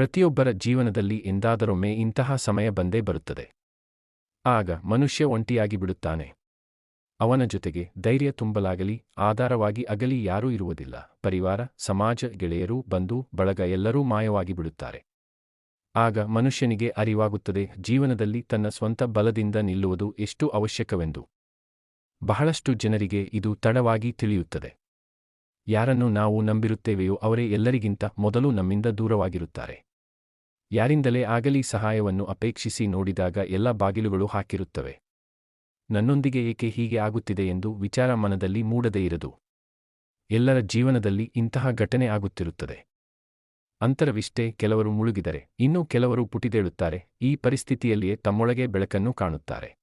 ಪ್ರತಿಯೊಬ್ಬರ ಜೀವನದಲ್ಲಿ ಎಂದಾದರೊಮ್ಮೆ ಇಂತಹ ಸಮಯ ಬಂದೇ ಬರುತ್ತದೆ. ಆಗ ಮನುಷ್ಯ ಒಂಟಿಯಾಗಿ ಬಿಡುತ್ತಾನೆ. ಅವನ ಜೊತೆಗೆ ಧೈರ್ಯ ತುಂಬಲಾಗಲಿ, ಆಧಾರವಾಗಿ ಅಗಲಿ ಯಾರೂ ಇರುವುದಿಲ್ಲ. ಪರಿವಾರ, ಸಮಾಜ, ಗೆಳೆಯರು, ಬಂಧು, ಬಳಗ ಎಲ್ಲರೂ ಮಾಯವಾಗಿ ಬಿಡುತ್ತಾರೆ. ಆಗ ಮನುಷ್ಯನಿಗೆ ಅರಿವಾಗುತ್ತದೆ, ಜೀವನದಲ್ಲಿ ತನ್ನ ಸ್ವಂತ ಬಲದಿಂದ ನಿಲ್ಲುವುದು ಎಷ್ಟು ಅವಶ್ಯಕವೆಂದು. ಬಹಳಷ್ಟು ಜನರಿಗೆ ಇದು ತಡವಾಗಿ ತಿಳಿಯುತ್ತದೆ. ಯಾರನ್ನು ನಾವು ನಂಬಿರುತ್ತೇವೆಯೋ ಅವರೇ ಎಲ್ಲರಿಗಿಂತ ಮೊದಲು ನಮ್ಮಿಂದ ದೂರವಾಗಿರುತ್ತಾರೆ. ಯಾರಿಂದಲೇ ಆಗಲಿ ಸಹಾಯವನ್ನು ಅಪೇಕ್ಷಿಸಿ ನೋಡಿದಾಗ ಎಲ್ಲ ಬಾಗಿಲುಗಳು ಹಾಕಿರುತ್ತವೆ. ನನ್ನೊಂದಿಗೆ ಏಕೆ ಹೀಗೆ ಆಗುತ್ತಿದೆ ಎಂದು ವಿಚಾರ ಮನದಲ್ಲಿ ಮೂಡದೇ ಇರದು. ಎಲ್ಲರ ಜೀವನದಲ್ಲಿ ಇಂತಹ ಘಟನೆ ಆಗುತ್ತಿರುತ್ತದೆ. ಅಂತರವಿಷ್ಟೇ ಕೆಲವರು ಮುಳುಗಿದರೆ, ಇನ್ನೂ ಕೆಲವರು ಪುಟಿದೇಳುತ್ತಾರೆ, ಈ ಪರಿಸ್ಥಿತಿಯಲ್ಲಿಯೇ ತಮ್ಮೊಳಗೆ ಬೆಳಕನ್ನು ಕಾಣುತ್ತಾರೆ.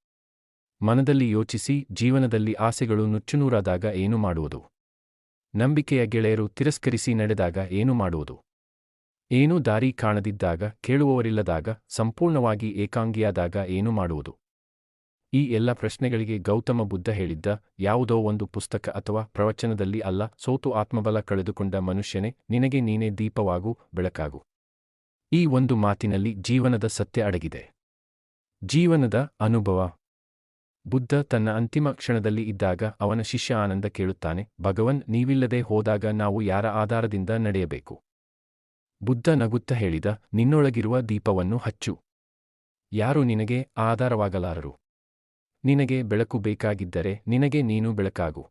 ಮನದಲ್ಲಿ ಯೋಚಿಸಿ, ಜೀವನದಲ್ಲಿ ಆಸೆಗಳು ನುಚ್ಚುನೂರಾದಾಗ ಏನು ಮಾಡುವುದು? ನಂಬಿಕೆಯ ಗೆಳೆಯರು ತಿರಸ್ಕರಿಸಿ ನಡೆದಾಗ ಏನು ಮಾಡುವುದು? ಏನೂ ದಾರಿ ಕಾಣದಿದ್ದಾಗ, ಕೇಳುವವರಿಲ್ಲದಾಗ, ಸಂಪೂರ್ಣವಾಗಿ ಏಕಾಂಗಿಯಾದಾಗ ಏನು ಮಾಡುವುದು? ಈ ಎಲ್ಲ ಪ್ರಶ್ನೆಗಳಿಗೆ ಗೌತಮ ಬುದ್ಧ ಹೇಳಿದ್ದ ಯಾವುದೋ ಒಂದು ಪುಸ್ತಕ ಅಥವಾ ಪ್ರವಚನದಲ್ಲಿ ಅಲ್ಲ, ಸೋತು ಆತ್ಮಬಲ ಕಳೆದುಕೊಂಡ ಮನುಷ್ಯನೇ, ನಿನಗೆ ನೀನೇ ದೀಪವಾಗು, ಬೆಳಕಾಗು. ಈ ಒಂದು ಮಾತಿನಲ್ಲಿ ಜೀವನದ ಸತ್ಯ ಅಡಗಿದೆ. ಜೀವನದ ಅನುಭವ. ಬುದ್ಧ ತನ್ನ ಅಂತಿಮ ಕ್ಷಣದಲ್ಲಿ ಇದ್ದಾಗ ಅವನ ಶಿಷ್ಯ ಆನಂದ ಕೇಳುತ್ತಾನೆ, ಭಗವನ್ ನೀವಿಲ್ಲದೆ ಹೋದಾಗ ನಾವು ಯಾರ ಆಧಾರದಿಂದ ನಡೆಯಬೇಕು? ಬುದ್ಧ ನಗುತ್ತ ಹೇಳಿದ, ನಿನ್ನೊಳಗಿರುವ ದೀಪವನ್ನು ಹಚ್ಚು. ಯಾರು ನಿನಗೆ ಆಧಾರವಾಗಲಾರರು? ನಿನಗೆ ಬೆಳಕು ಬೇಕಾಗಿದ್ದರೆ ನಿನಗೆ ನೀನು ಬೆಳಕಾಗು.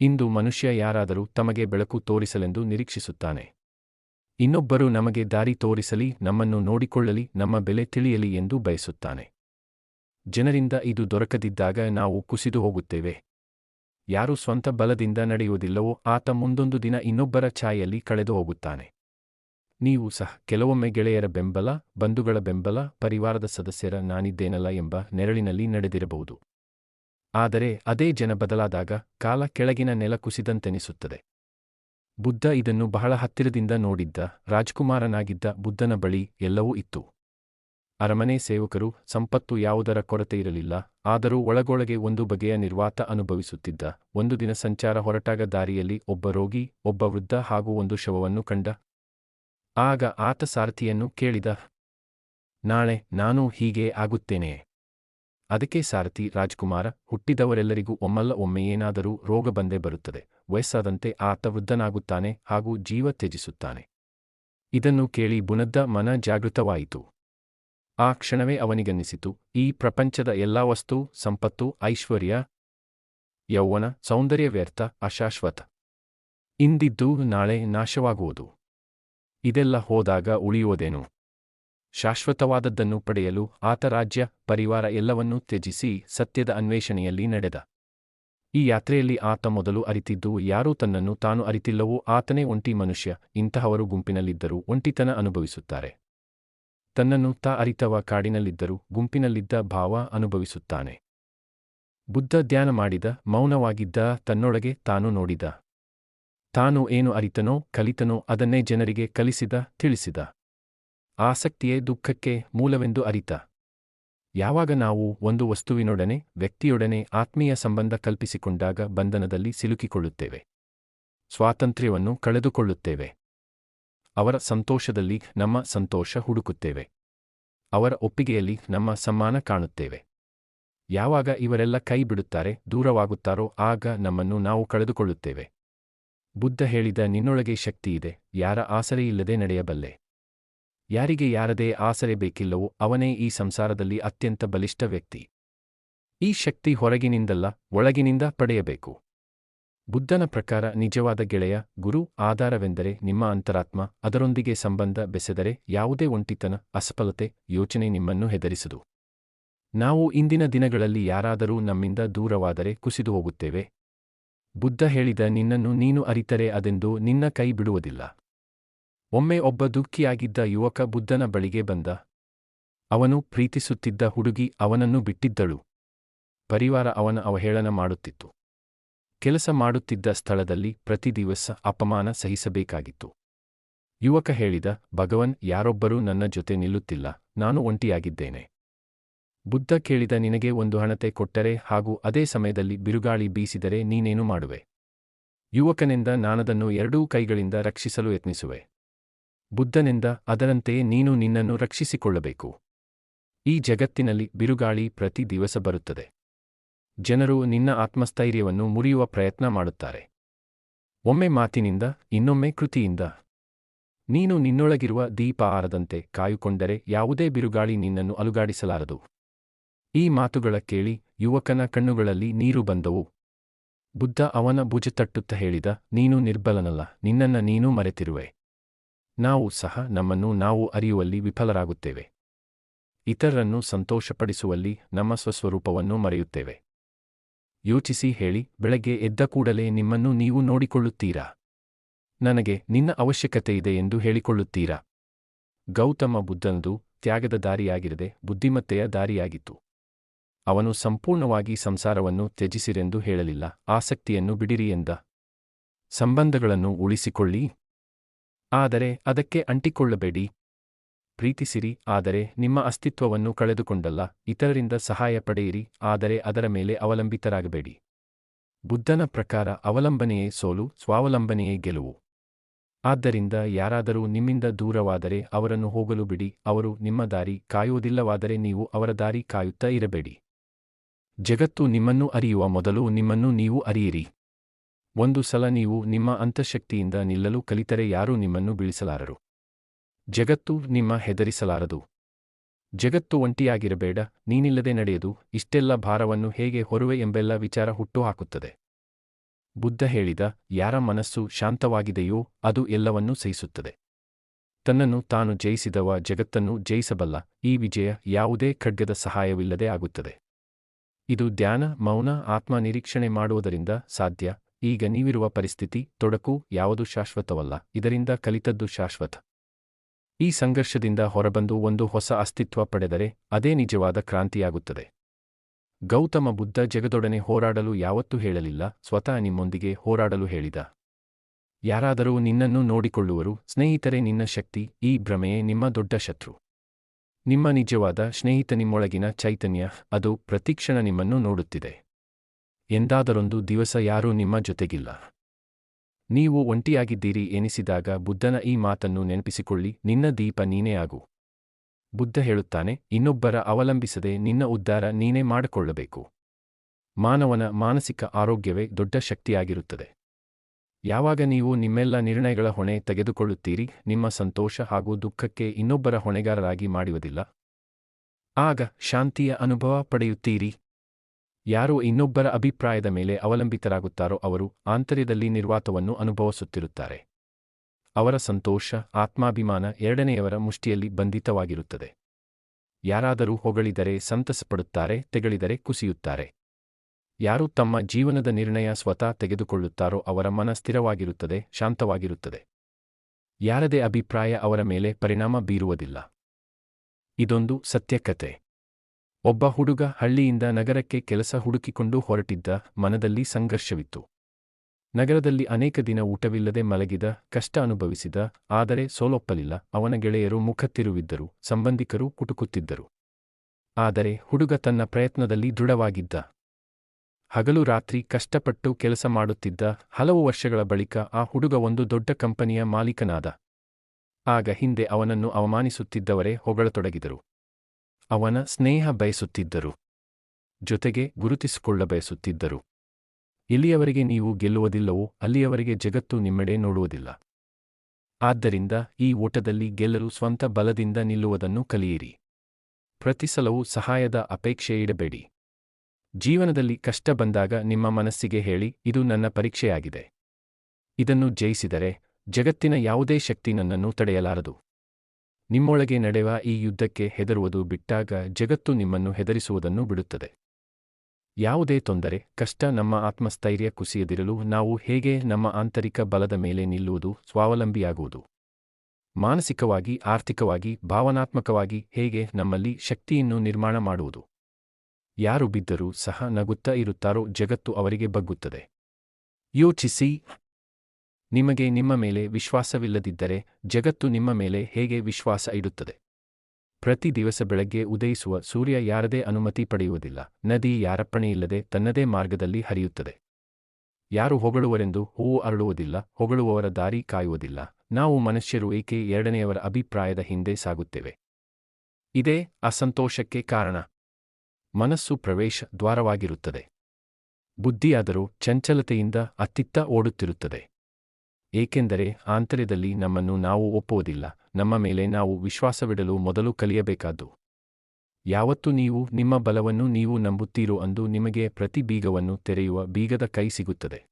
ಇಂದು ಮನುಷ್ಯ ಯಾರಾದರೂ ತಮಗೆ ಬೆಳಕು ತೋರಿಸಲೆಂದು ನಿರೀಕ್ಷಿಸುತ್ತಾನೆ. ಇನ್ನೊಬ್ಬರು ನಮಗೆ ದಾರಿ ತೋರಿಸಲಿ, ನಮ್ಮನ್ನು ನೋಡಿಕೊಳ್ಳಲಿ, ನಮ್ಮ ಬೆಲೆ ತಿಳಿಯಲಿ ಎಂದು ಬಯಸುತ್ತಾನೆ. ಜನರಿಂದ ಇದು ದೊರಕದಿದ್ದಾಗ ನಾವು ಕುಸಿದು ಹೋಗುತ್ತೇವೆ. ಯಾರು ಸ್ವಂತ ಬಲದಿಂದ ನಡೆಯುವುದಿಲ್ಲವೋ ಆತ ಮುಂದೊಂದು ದಿನ ಇನ್ನೊಬ್ಬರ ಛಾಯೆಯಲ್ಲಿ ಕಳೆದು ಹೋಗುತ್ತಾನೆ. ನೀವು ಸಹ ಕೆಲವೊಮ್ಮೆ ಗೆಳೆಯರ ಬೆಂಬಲ, ಬಂಧುಗಳ ಬೆಂಬಲ, ಪರಿವಾರದ ಸದಸ್ಯರ ನಾನಿದ್ದೇನಲ್ಲ ಎಂಬ ನೆರಳಿನಲ್ಲಿ ನಡೆದಿರಬಹುದು. ಆದರೆ ಅದೇ ಜನ ಬದಲಾದಾಗ ಕಾಲ ಕೆಳಗಿನ ನೆಲ ಕುಸಿದಂತೆನಿಸುತ್ತದೆ. ಬುದ್ಧ ಇದನ್ನು ಬಹಳ ಹತ್ತಿರದಿಂದ ನೋಡಿದ್ದ, ರಾಜ್ಕುಮಾರನಾಗಿದ್ದ ಬುದ್ಧನ ಬಳಿ ಎಲ್ಲವೂ ಇತ್ತು. ಅರಮನೆ ಸೇವಕರು ಸಂಪತ್ತು ಯಾವುದರ ಕೊರತೆಯಿರಲಿಲ್ಲ ಆದರೂ ಒಳಗೊಳಗೆ ಒಂದು ಬಗೆಯ ನಿರ್ವಾತ ಅನುಭವಿಸುತ್ತಿದ್ದ, ಒಂದು ದಿನ ಸಂಚಾರ ಹೊರಟಾಗ ದಾರಿಯಲ್ಲಿ ಒಬ್ಬ ರೋಗಿ, ಒಬ್ಬ ವೃದ್ಧ ಹಾಗೂ ಒಂದು ಶವವನ್ನು ಕಂಡ ಆಗ ಆತ ಸಾರಥಿಯನ್ನು ಕೇಳಿದ, ನಾಳೆ ನಾನು ಹೀಗೆ ಆಗುತ್ತೇನೆ. ಅದಕ್ಕೆ ಸಾರಥಿ, ರಾಜ್ಕುಮಾರ, ಹುಟ್ಟಿದವರೆಲ್ಲರಿಗೂ ಒಮ್ಮಲ್ಲ ಒಮ್ಮೆ ಏನಾದರೂ ರೋಗ ಬಂದೇ ಬರುತ್ತದೆ. ವಯಸ್ಸಾದಂತೆ ಆತ ವೃದ್ಧನಾಗುತ್ತಾನೆ ಹಾಗೂ ಜೀವ ತ್ಯಜಿಸುತ್ತಾನೆ. ಇದನ್ನು ಕೇಳಿ ಬುನದ್ದ ಮನ ಜಾಗೃತವಾಯಿತು. ಆ ಕ್ಷಣವೇ ಅವನಿಗನ್ನಿಸಿತು, ಈ ಪ್ರಪಂಚದ ಎಲ್ಲಾ ವಸ್ತು, ಸಂಪತ್ತು, ಐಶ್ವರ್ಯ, ಯೌವನ, ಸೌಂದರ್ಯ ವ್ಯರ್ಥ, ಅಶಾಶ್ವತ. ಇಂದಿದ್ದು ನಾಳೆ ನಾಶವಾಗುವುದು. ಇದೆಲ್ಲ ಹೋದಾಗ ಉಳಿಯುವುದೇನು? ಶಾಶ್ವತವಾದದ್ದನ್ನು ಪಡೆಯಲು ಆತ ರಾಜ್ಯ, ಪರಿವಾರ ಎಲ್ಲವನ್ನೂ ತ್ಯಜಿಸಿ ಸತ್ಯದ ಅನ್ವೇಷಣೆಯಲ್ಲಿ ನಡೆದ. ಈ ಯಾತ್ರೆಯಲ್ಲಿ ಆತ ಮೊದಲು ಅರಿತಿದ್ದು ಯಾರೂ ತನ್ನನ್ನು ತಾನು ಅರಿತಿಲ್ಲವೋ ಆತನೇ ಒಂಟಿ ಮನುಷ್ಯ, ಇಂತಹವರು ಗುಂಪಿನಲ್ಲಿದ್ದರೂ ಒಂಟಿತನ ಅನುಭವಿಸುತ್ತಾರೆ. ತನ್ನನ್ನು ತಾ ಅರಿತವ ಕಾಡಿನಲ್ಲಿದ್ದರೂ ಗುಂಪಿನಲ್ಲಿದ್ದ ಭಾವ ಅನುಭವಿಸುತ್ತಾನೆ. ಬುದ್ಧ ಧ್ಯಾನ ಮಾಡಿದ, ಮೌನವಾಗಿದ್ದ ತನ್ನೊಳಗೆ ತಾನು ನೋಡಿದ. ತಾನು ಏನು ಅರಿತನೋ ಕಲಿತನೋ ಅದನ್ನೇ ಜನರಿಗೆ ಕಲಿಸಿದ, ತಿಳಿಸಿದ. ಆಸಕ್ತಿಯೇ ದುಃಖಕ್ಕೆ ಮೂಲವೆಂದು ಅರಿತ. ಯಾವಾಗ ನಾವು ಒಂದು ವಸ್ತುವಿನೊಡನೆ, ವ್ಯಕ್ತಿಯೊಡನೆ ಆತ್ಮೀಯ ಸಂಬಂಧ ಕಲ್ಪಿಸಿಕೊಂಡಾಗ ಬಂಧನದಲ್ಲಿ ಸಿಲುಕಿಕೊಳ್ಳುತ್ತೇವೆ. ಸ್ವಾತಂತ್ರ್ಯವನ್ನು ಕಳೆದುಕೊಳ್ಳುತ್ತೇವೆ. ಅವರ ಸಂತೋಷದಲ್ಲಿ ನಮ್ಮ ಸಂತೋಷ ಹುಡುಕುತ್ತೇವೆ. ಅವರ ಒಪ್ಪಿಗೆಯಲ್ಲಿ ನಮ್ಮ ಸಮ್ಮಾನ ಕಾಣುತ್ತೇವೆ. ಯಾವಾಗ ಇವರೆಲ್ಲ ಕೈ ಬಿಡುತ್ತಾರೆ, ದೂರವಾಗುತ್ತಾರೋ ಆಗ ನಮ್ಮನ್ನು ನಾವು ಕಳೆದುಕೊಳ್ಳುತ್ತೇವೆ. ಬುದ್ಧ ಹೇಳಿದ, ನಿನ್ನೊಳಗೆ ಶಕ್ತಿಯಿದೆ ಯಾರ ಆಸರೆಯಿಲ್ಲದೆ ನಡೆಯಬಲ್ಲೆ. ಯಾರಿಗೆ ಯಾರದೇ ಆಸರೆ ಬೇಕಿಲ್ಲವೋ ಅವನೇ ಈ ಸಂಸಾರದಲ್ಲಿ ಅತ್ಯಂತ ಬಲಿಷ್ಠ ವ್ಯಕ್ತಿ. ಈ ಶಕ್ತಿ ಹೊರಗಿನಿಂದಲ್ಲ, ಒಳಗಿನಿಂದ ಪಡೆಯಬೇಕು. ಬುದ್ಧನ ಪ್ರಕಾರ ನಿಜವಾದ ಗೆಳೆಯ, ಗುರು ಆಧಾರವೆಂದರೆ ನಿಮ್ಮ ಅಂತರಾತ್ಮ, ಅದರೊಂದಿಗೆ ಸಂಬಂಧ ಬೆಸೆದರೆ ಯಾವುದೇ ಒಂಟಿತನ, ಅಸಫಲತೆ, ಯೋಚನೆ ನಿಮ್ಮನ್ನು ಹೆದರಿಸದು. ನಾವು ಇಂದಿನ ದಿನಗಳಲ್ಲಿ ಯಾರಾದರೂ ನಮ್ಮಿಂದ ದೂರವಾದರೆ ಕುಸಿದು ಹೋಗುತ್ತೇವೆ. ಬುದ್ಧ ಹೇಳಿದ, ನಿನ್ನನ್ನು ನೀನು ಅರಿತರೆ ಅದೆಂದು ನಿನ್ನ ಕೈ ಬಿಡುವುದಿಲ್ಲ. ಒಮ್ಮೆ ಒಬ್ಬ ದುಃಖಿಯಾಗಿದ್ದ ಯುವಕ ಬುದ್ಧನ ಬಳಿಗೆ ಬಂದ. ಅವನು ಪ್ರೀತಿಸುತ್ತಿದ್ದ ಹುಡುಗಿ ಅವನನ್ನು ಬಿಟ್ಟಿದ್ದಳು. ಪರಿವಾರ ಅವನ ಅವಹೇಳನ ಮಾಡುತ್ತಿತ್ತು. ಕೆಲಸ ಮಾಡುತ್ತಿದ್ದ ಸ್ಥಳದಲ್ಲಿ ಪ್ರತಿ ದಿವಸ ಅಪಮಾನ ಸಹಿಸಬೇಕಾಗಿತ್ತು. ಯುವಕ ಹೇಳಿದ, ಭಗವನ್, ಯಾರೊಬ್ಬರೂ ನನ್ನ ಜೊತೆ ನಿಲ್ಲುತ್ತಿಲ್ಲ. ನಾನು ಒಂಟಿಯಾಗಿದ್ದೇನೆ. ಬುದ್ಧ ಕೇಳಿದ ನಿನಗೆ ಒಂದು ಹಣತೆ ಕೊಟ್ಟರೆ ಹಾಗೂ ಅದೇ ಸಮಯದಲ್ಲಿ ಬಿರುಗಾಳಿ ಬೀಸಿದರೆ ನೀನೇನು ಮಾಡುವೆ? ಯುವಕನಿಂದ ನಾನದನ್ನು ಎರಡೂ ಕೈಗಳಿಂದ ರಕ್ಷಿಸಲು ಯತ್ನಿಸುವೆ. ಬುದ್ಧನೆಂದ ಅದರಂತೆಯೇ ನೀನು ನಿನ್ನನ್ನು ರಕ್ಷಿಸಿಕೊಳ್ಳಬೇಕು. ಈ ಜಗತ್ತಿನಲ್ಲಿ ಬಿರುಗಾಳಿ ಪ್ರತಿ ದಿವಸ ಬರುತ್ತದೆ. ಜನರು ನಿನ್ನ ಆತ್ಮಸ್ಥೈರ್ಯವನ್ನು ಮುರಿಯುವ ಪ್ರಯತ್ನ ಮಾಡುತ್ತಾರೆ. ಒಮ್ಮೆ ಮಾತಿನಿಂದ, ಇನ್ನೊಮ್ಮೆ ಕೃತಿಯಿಂದ. ನೀನು ನಿನ್ನೊಳಗಿರುವ ದೀಪ ಆರದಂತೆ ಕಾಯುಕೊಂಡರೆ ಯಾವುದೇ ಬಿರುಗಾಳಿ ನಿನ್ನನ್ನು ಅಲುಗಾಡಿಸಲಾರದು. ಈ ಮಾತುಗಳ ಕೇಳಿ ಯುವಕನ ಕಣ್ಣುಗಳಲ್ಲಿ ನೀರು ಬಂದವು. ಬುದ್ಧ ಅವನ ಭುಜ ತಟ್ಟುತ್ತ ಹೇಳಿದ, ನೀನು ನಿರ್ಬಲನಲ್ಲ, ನಿನ್ನನ್ನ ನೀನು ಮರೆತಿರುವೆ. ನಾವು ಸಹ ನಮ್ಮನ್ನು ನಾವು ಅರಿಯುವಲ್ಲಿ ವಿಫಲರಾಗುತ್ತೇವೆ. ಇತರರನ್ನು ಸಂತೋಷಪಡಿಸುವಲ್ಲಿ ನಮ್ಮ ಸ್ವಸ್ವರೂಪವನ್ನು ಮರೆಯುತ್ತೇವೆ. ಯೋಚಿಸಿ ಹೇಳಿ, ಬೆಳಗ್ಗೆ ಎದ್ದ ಕೂಡಲೇ ನಿಮ್ಮನ್ನು ನೀವು ನೋಡಿಕೊಳ್ಳುತ್ತೀರಾ? ನನಗೆ ನಿನ್ನ ಅವಶ್ಯಕತೆ ಇದೆ ಎಂದು ಹೇಳಿಕೊಳ್ಳುತ್ತೀರಾ? ಗೌತಮ ಬುದ್ಧನದು ತ್ಯಾಗದ ದಾರಿಯಾಗಿರದೆ ಬುದ್ಧಿಮತ್ತೆಯ ದಾರಿಯಾಗಿತ್ತು. ಅವನು ಸಂಪೂರ್ಣವಾಗಿ ಸಂಸಾರವನ್ನು ತ್ಯಜಿಸಿರೆಂದು ಹೇಳಲಿಲ್ಲ. ಆಸಕ್ತಿಯನ್ನು ಬಿಡಿರಿ ಎಂದ. ಸಂಬಂಧಗಳನ್ನು ಉಳಿಸಿಕೊಳ್ಳಿ. ಆದರೆ ಅದಕ್ಕೆ ಅಂಟಿಕೊಳ್ಳಬೇಡಿ. ಪ್ರೀತಿಸಿರಿ, ಆದರೆ ನಿಮ್ಮ ಅಸ್ತಿತ್ವವನ್ನು ಕಳೆದುಕೊಂಡಲ್ಲ. ಇತರರಿಂದ ಸಹಾಯ ಪಡೆಯಿರಿ, ಆದರೆ ಅದರ ಮೇಲೆ ಅವಲಂಬಿತರಾಗಬೇಡಿ. ಬುದ್ಧನ ಪ್ರಕಾರ ಅವಲಂಬನೆಯೇ ಸೋಲು, ಸ್ವಾವಲಂಬನೆಯೇ ಗೆಲುವು. ಆದ್ದರಿಂದ ಯಾರಾದರೂ ನಿಮ್ಮಿಂದ ದೂರವಾದರೆ ಅವರನ್ನು ಹೋಗಲು ಬಿಡಿ. ಅವರು ನಿಮ್ಮ ದಾರಿ ಕಾಯುವುದಿಲ್ಲವಾದರೆ ನೀವು ಅವರ ದಾರಿ ಕಾಯುತ್ತಾ ಇರಬೇಡಿ. ಜಗತ್ತು ನಿಮ್ಮನ್ನು ಅರಿಯುವ ಮೊದಲು ನಿಮ್ಮನ್ನು ನೀವು ಅರಿಯಿರಿ. ಒಂದು ಸಲ ನೀವು ನಿಮ್ಮ ಅಂತಃಶಕ್ತಿಯಿಂದ ನಿಲ್ಲಲು ಕಲಿತರೆ ಯಾರೂ ನಿಮ್ಮನ್ನು ಬೀಳಿಸಲಾರರು. ಜಗತ್ತು ನಿಮ್ಮ ಹೆದರಿಸಲಾರದು. ಜಗತ್ತು ಒಂಟಿಯಾಗಿರಬೇಡ, ನೀನಿಲ್ಲದೆ ನಡೆಯದು, ಇಷ್ಟೆಲ್ಲ ಭಾರವನ್ನು ಹೇಗೆ ಹೊರುವೆ ಎಂಬೆಲ್ಲ ವಿಚಾರ ಹುಟ್ಟುಹಾಕುತ್ತದೆ. ಬುದ್ಧ ಹೇಳಿದ, ಯಾರ ಮನಸ್ಸು ಶಾಂತವಾಗಿದೆಯೋ ಅದು ಎಲ್ಲವನ್ನೂ ಸಹಿಸುತ್ತದೆ. ತನ್ನನ್ನು ತಾನು ಜಯಿಸಿದವ ಜಗತ್ತನ್ನು ಜಯಿಸಬಲ್ಲ, ಈ ವಿಜಯ ಯಾವುದೇ ಖಡ್ಗದ ಸಹಾಯವಿಲ್ಲದೆ ಆಗುತ್ತದೆ. ಇದು ಧ್ಯಾನ, ಮೌನ ಆತ್ಮ ನಿರೀಕ್ಷಣೆ ಮಾಡುವುದರಿಂದ ಸಾಧ್ಯ. ಈಗ ನೀವಿರುವ ಪರಿಸ್ಥಿತಿ, ತೊಡಕು ಯಾವುದು ಶಾಶ್ವತವಲ್ಲ, ಇದರಿಂದ ಕಲಿತದ್ದು ಶಾಶ್ವತ. ಈ ಸಂಘರ್ಷದಿಂದ ಹೊರಬಂದು ಒಂದು ಹೊಸ ಅಸ್ತಿತ್ವ ಪಡೆದರೆ ಅದೇ ನಿಜವಾದ ಕ್ರಾಂತಿಯಾಗುತ್ತದೆ. ಗೌತಮ ಬುದ್ಧ ಜಗದೊಡನೆ ಹೋರಾಡಲು ಯಾವತ್ತೂ ಹೇಳಲಿಲ್ಲ, ಸ್ವತಃ ನಿಮ್ಮೊಂದಿಗೆ ಹೋರಾಡಲು ಹೇಳಿದ. ಯಾರಾದರೂ ನಿನ್ನನ್ನು ನೋಡಿಕೊಳ್ಳುವರು, ಸ್ನೇಹಿತರೆ ನಿನ್ನ ಶಕ್ತಿ, ಈ ಭ್ರಮೆಯೇ ನಿಮ್ಮ ದೊಡ್ಡ ಶತ್ರು. ನಿಮ್ಮ ನಿಜವಾದ ಸ್ನೇಹಿತ ನಿಮ್ಮೊಳಗಿನ ಚೈತನ್ಯ, ಅದು ಪ್ರತಿಕ್ಷಣ ನಿಮ್ಮನ್ನು ನೋಡುತ್ತಿದೆ. ಎಂದಾದರೊಂದು ದಿವಸ ಯಾರೂ ನಿಮ್ಮ ಜೊತೆಗಿಲ್ಲ. ನೀವು ಒಂಟಿಯಾಗಿದ್ದೀರಿ ಎನಿಸಿದಾಗ ಬುದ್ಧನ ಈ ಮಾತನ್ನು ನೆನಪಿಸಿಕೊಳ್ಳಿ, ನಿನ್ನ ದೀಪ ನೀನೇ ಆಗು. ಬುದ್ಧ ಹೇಳುತ್ತಾನೆ, ಇನ್ನೊಬ್ಬರ ಅವಲಂಬಿಸದೆ ನಿನ್ನ ಉದ್ಧಾರ ನೀನೇ ಮಾಡಿಕೊಳ್ಳಬೇಕು. ಮಾನವನ ಮಾನಸಿಕ ಆರೋಗ್ಯವೇ ದೊಡ್ಡ ಶಕ್ತಿಯಾಗಿರುತ್ತದೆ. ಯಾವಾಗ ನೀವು ನಿಮ್ಮೆಲ್ಲ ನಿರ್ಣಯಗಳ ಹೊಣೆ ತೆಗೆದುಕೊಳ್ಳುತ್ತೀರಿ, ನಿಮ್ಮ ಸಂತೋಷ ಹಾಗೂ ದುಃಖಕ್ಕೆ ಇನ್ನೊಬ್ಬರ ಹೊಣೆಗಾರರಾಗಿ ಮಾಡುವುದಿಲ್ಲ ಆಗ ಶಾಂತಿಯ ಅನುಭವ ಪಡೆಯುತ್ತೀರಿ. ಯಾರು ಇನ್ನೊಬ್ಬರ ಅಭಿಪ್ರಾಯದ ಮೇಲೆ ಅವಲಂಬಿತರಾಗುತ್ತಾರೋ ಅವರು ಆಂತರ್ಯದಲ್ಲಿ ನಿರ್ವಾತವನ್ನು ಅನುಭವಿಸುತ್ತಿರುತ್ತಾರೆ. ಅವರ ಸಂತೋಷ, ಆತ್ಮಾಭಿಮಾನ ಎರಡನೆಯವರ ಮುಷ್ಟಿಯಲ್ಲಿ ಬಂಧಿತವಾಗಿರುತ್ತದೆ. ಯಾರಾದರೂ ಹೊಗಳಿದರೆ ಸಂತಸಪಡುತ್ತಾರೆ, ತೆಗಳಿದರೆ ಕುಸಿಯುತ್ತಾರೆ. ಯಾರು ತಮ್ಮ ಜೀವನದ ನಿರ್ಣಯ ಸ್ವತಃ ತೆಗೆದುಕೊಳ್ಳುತ್ತಾರೋ ಅವರ ಮನ ಸ್ಥಿರವಾಗಿರುತ್ತದೆ, ಶಾಂತವಾಗಿರುತ್ತದೆ. ಯಾರದೇ ಅಭಿಪ್ರಾಯ ಅವರ ಮೇಲೆ ಪರಿಣಾಮ ಬೀರುವುದಿಲ್ಲ. ಇದೊಂದು ಸತ್ಯಕತೆ. ಒಬ್ಬ ಹುಡುಗ ಹಳ್ಳಿಯಿಂದ ನಗರಕ್ಕೆ ಕೆಲಸ ಹುಡುಕಿಕೊಂಡು ಹೊರಟಿದ್ದ ಮನದಲ್ಲಿ ಸಂಘರ್ಷವಿತ್ತು. ನಗರದಲ್ಲಿ ಅನೇಕ ದಿನ ಊಟವಿಲ್ಲದೆ ಮಲಗಿದ, ಕಷ್ಟ ಅನುಭವಿಸಿದ, ಆದರೆ ಸೋಲೊಪ್ಪಲಿಲ್ಲ, ಅವನ ಗೆಳೆಯರು ಮುಖ ತಿರುವಿದ್ದರು, ಸಂಬಂಧಿಕರು ಕುಟುಕುತ್ತಿದ್ದರು. ಆದರೆ ಹುಡುಗ ತನ್ನ ಪ್ರಯತ್ನದಲ್ಲಿ ದೃಢವಾಗಿದ್ದ. ಹಗಲು ರಾತ್ರಿ ಕಷ್ಟಪಟ್ಟು ಕೆಲಸ ಮಾಡುತ್ತಿದ್ದ ಹಲವು ವರ್ಷಗಳ ಬಳಿಕ ಆ ಹುಡುಗ ಒಂದು ದೊಡ್ಡ ಕಂಪನಿಯ ಮಾಲೀಕನಾದ. ಆಗ ಹಿಂದೆ ಅವನನ್ನು ಅವಮಾನಿಸುತ್ತಿದ್ದವರೇ ಹೊಗಳತೊಡಗಿದರು. ಅವನ ಸ್ನೇಹ ಬಯಸುತ್ತಿದ್ದರು. ಜೊತೆಗೆ ಗುರುತಿಸಿಕೊಳ್ಳ ಬಯಸುತ್ತಿದ್ದರು. ಇಲ್ಲಿಯವರೆಗೆ ನೀವು ಗೆಲ್ಲುವುದಿಲ್ಲವೋ, ಅಲ್ಲಿಯವರೆಗೆ ಜಗತ್ತು ನಿಮ್ಮೆಡೆ ನೋಡುವುದಿಲ್ಲ. ಆದ್ದರಿಂದ ಈ ಓಟದಲ್ಲಿ ಗೆಲ್ಲಲು ಸ್ವಂತ ಬಲದಿಂದ ನಿಲ್ಲುವುದನ್ನು ಕಲಿಯಿರಿ. ಪ್ರತಿಸಲವೂ ಸಹಾಯದ ಅಪೇಕ್ಷೆ ಇಡಬೇಡಿ ಜೀವನದಲ್ಲಿ ಕಷ್ಟ ಬಂದಾಗ ನಿಮ್ಮ ಮನಸ್ಸಿಗೆ ಹೇಳಿ, ಇದು ನನ್ನ ಪರೀಕ್ಷೆಯಾಗಿದೆ. ಇದನ್ನು ಜಯಿಸಿದರೆ ಜಗತ್ತಿನ ಯಾವುದೇ ಶಕ್ತಿ ನನ್ನನ್ನು ತಡೆಯಲಾರದು. ನಿಮ್ಮೊಳಗೆ ನಡೆವ ಈ ಯುದ್ಧಕ್ಕೆ ಹೆದರುವುದು ಬಿಟ್ಟಾಗ ಜಗತ್ತು ನಿಮ್ಮನ್ನು ಹೆದರಿಸುವುದನ್ನು ಬಿಡುತ್ತದೆ. ಯಾವುದೇ ತೊಂದರೆ, ಕಷ್ಟ ನಮ್ಮ ಆತ್ಮಸ್ಥೈರ್ಯ ಕುಸಿಯದಿರಲು ನಾವು ಹೇಗೆ ನಮ್ಮ ಆಂತರಿಕ ಬಲದ ಮೇಲೆ ನಿಲ್ಲುವುದು ಸ್ವಾವಲಂಬಿಯಾಗುವುದು. ಮಾನಸಿಕವಾಗಿ, ಆರ್ಥಿಕವಾಗಿ, ಭಾವನಾತ್ಮಕವಾಗಿ ಹೇಗೆ ನಮ್ಮಲ್ಲಿ ಶಕ್ತಿಯನ್ನು ನಿರ್ಮಾಣ ಮಾಡುವುದು. ಯಾರು ಬಿದ್ದರೂ ಸಹ ನಗುತ್ತಾ ಇರುತ್ತಾರೋ ಜಗತ್ತು ಅವರಿಗೆ ಬಗ್ಗುತ್ತದೆ. ಯೋಚಿಸಿ. ನಿಮಗೆ ನಿಮ್ಮ ಮೇಲೆ ವಿಶ್ವಾಸವಿಲ್ಲದಿದ್ದರೆ ಜಗತ್ತು ನಿಮ್ಮ ಮೇಲೆ ಹೇಗೆ ವಿಶ್ವಾಸ ಇಡುತ್ತದೆ? ಪ್ರತಿ ದಿವಸ ಬೆಳಗ್ಗೆ ಉದಯಿಸುವ ಸೂರ್ಯ ಯಾರದೇ ಅನುಮತಿ ಪಡೆಯುವುದಿಲ್ಲ. ನದಿ ಯಾರಪ್ಪಣೆಯಿಲ್ಲದೆ ತನ್ನದೇ ಮಾರ್ಗದಲ್ಲಿ ಹರಿಯುತ್ತದೆ. ಯಾರು ಹೊಗಳುವರೆಂದು ಹೂವು ಅರಳುವುದಿಲ್ಲ, ಹೊಗಳುವವರ ದಾರಿ ಕಾಯುವುದಿಲ್ಲ. ನಾವು ಮನುಷ್ಯರು ಏಕೆ ಎರಡನೆಯವರ ಅಭಿಪ್ರಾಯದ ಹಿಂದೆ ಸಾಗುತ್ತೇವೆ? ಇದೇ ಅಸಂತೋಷಕ್ಕೆ ಕಾರಣ. ಮನಸ್ಸು ಪ್ರವೇಶ ದ್ವಾರವಾಗಿರುತ್ತದೆ. ಬುದ್ಧಿಯಾದರೂ ಚಂಚಲತೆಯಿಂದ ಅತ್ತಿತ್ತ ಓಡುತ್ತಿರುತ್ತದೆ. ಏಕೆಂದರೆ ಆಂತರ್ಯದಲ್ಲಿ ನಮ್ಮನ್ನು ನಾವು ಒಪ್ಪುವುದಿಲ್ಲ, ನಮ್ಮ ಮೇಲೆ ನಾವು ವಿಶ್ವಾಸವಿಡಲು ಮೊದಲು ಕಲಿಯಬೇಕಾದ್ದು. ಯಾವತ್ತು ನೀವು ನಿಮ್ಮ ಬಲವನ್ನು ನೀವು ನಂಬುತ್ತೀರೋ ಅಂದು ನಿಮಗೆ ಪ್ರತಿ ಬೀಗವನ್ನು ತೆರೆಯುವ ಬೀಗದ ಕೈ ಸಿಗುತ್ತದೆ.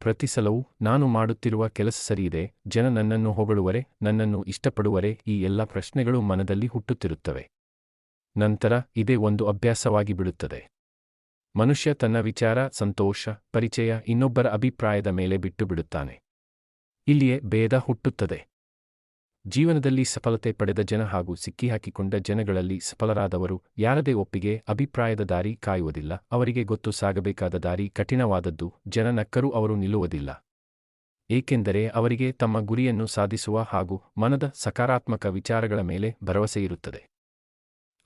ಪ್ರತಿ ಸಲವೂ ನಾನು ಮಾಡುತ್ತಿರುವ ಕೆಲಸ ಸರಿಯಿದೆ, ಜನ ನನ್ನನ್ನು ಹೊಗಳುವರೆ, ನನ್ನನ್ನು ಇಷ್ಟಪಡುವರೆ ಈ ಎಲ್ಲ ಪ್ರಶ್ನೆಗಳು ಮನದಲ್ಲಿ ಹುಟ್ಟುತ್ತಿರುತ್ತವೆ. ನಂತರ ಇದೇ ಒಂದು ಅಭ್ಯಾಸವಾಗಿ ಬಿಡುತ್ತದೆ. ಮನುಷ್ಯ ತನ್ನ ವಿಚಾರ, ಸಂತೋಷ, ಪರಿಚಯ ಇನ್ನೊಬ್ಬರ ಅಭಿಪ್ರಾಯದ ಮೇಲೆ ಬಿಟ್ಟು ಬಿಡುತ್ತಾನೆ. ಇಲ್ಲಿಯೇ ಭೇದ ಹುಟ್ಟುತ್ತದೆ. ಜೀವನದಲ್ಲಿ ಸಫಲತೆ ಪಡೆದ ಜನ ಹಾಗೂ ಸಿಕ್ಕಿಹಾಕಿಕೊಂಡ ಜನಗಳಲ್ಲಿ ಸಫಲರಾದವರು ಯಾರದೇ ಒಪ್ಪಿಗೆ, ಅಭಿಪ್ರಾಯದ ದಾರಿ ಕಾಯುವುದಿಲ್ಲ, ಅವರಿಗೆ ಗೊತ್ತು ಸಾಗಬೇಕಾದ ದಾರಿ ಕಠಿಣವಾದದ್ದು, ಜನ ನಕ್ಕರೂ ಅವರು ನಿಲ್ಲುವುದಿಲ್ಲ. ಏಕೆಂದರೆ ಅವರಿಗೆ ತಮ್ಮ ಗುರಿಯನ್ನು ಸಾಧಿಸುವ ಹಾಗೂ ಮನದ ಸಕಾರಾತ್ಮಕ ವಿಚಾರಗಳ ಮೇಲೆ ಭರವಸೆಯಿರುತ್ತದೆ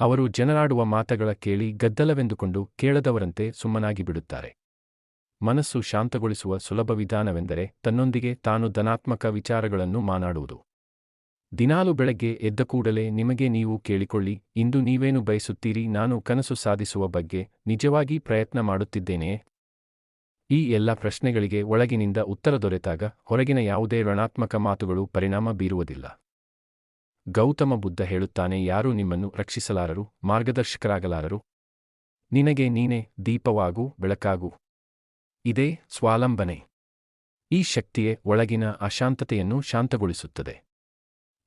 ಅವರು ಜನರಾಡುವ ಮಾತಗಳ ಕೇಳಿ ಗದ್ದಲವೆಂದುಕೊಂಡು ಕೇಳದವರಂತೆ ಸುಮ್ಮನಾಗಿ ಬಿಡುತ್ತಾರೆ. ಮನಸ್ಸು ಶಾಂತಗೊಳಿಸುವ ಸುಲಭ ವಿಧಾನವೆಂದರೆ ತನ್ನೊಂದಿಗೆ ತಾನು ಧನಾತ್ಮಕ ವಿಚಾರಗಳನ್ನು ಮಾನಾಡುವುದು. ದಿನಾಲು ಬೆಳಗ್ಗೆ ಎದ್ದ ಕೂಡಲೇ ನಿಮಗೆ ನೀವು ಕೇಳಿಕೊಳ್ಳಿ, ಇಂದು ನೀವೇನು ಬಯಸುತ್ತೀರಿ, ನಾನು ಕನಸು ಸಾಧಿಸುವ ಬಗ್ಗೆ ನಿಜವಾಗಿ ಪ್ರಯತ್ನ ಮಾಡುತ್ತಿದ್ದೇನೆಯೇ? ಈ ಎಲ್ಲ ಪ್ರಶ್ನೆಗಳಿಗೆ ಒಳಗಿನಿಂದ ಉತ್ತರ ದೊರೆತಾಗ ಹೊರಗಿನ ಯಾವುದೇ ಋಣಾತ್ಮಕ ಮಾತುಗಳು ಪರಿಣಾಮ ಬೀರುವುದಿಲ್ಲ. ಗೌತಮ ಬುದ್ಧ ಹೇಳುತ್ತಾನೆ, ಯಾರೂ ನಿಮ್ಮನ್ನು ರಕ್ಷಿಸಲಾರರು, ಮಾರ್ಗದರ್ಶಕರಾಗಲಾರರು? ನಿನಗೆ ನೀನೇ ದೀಪವಾಗು, ಬೆಳಕಾಗು. ಇದೇ ಸ್ವಾಲಂಬನೆ. ಈ ಶಕ್ತಿಯೇ ಒಳಗಿನ ಅಶಾಂತತೆಯನ್ನು ಶಾಂತಗೊಳಿಸುತ್ತದೆ.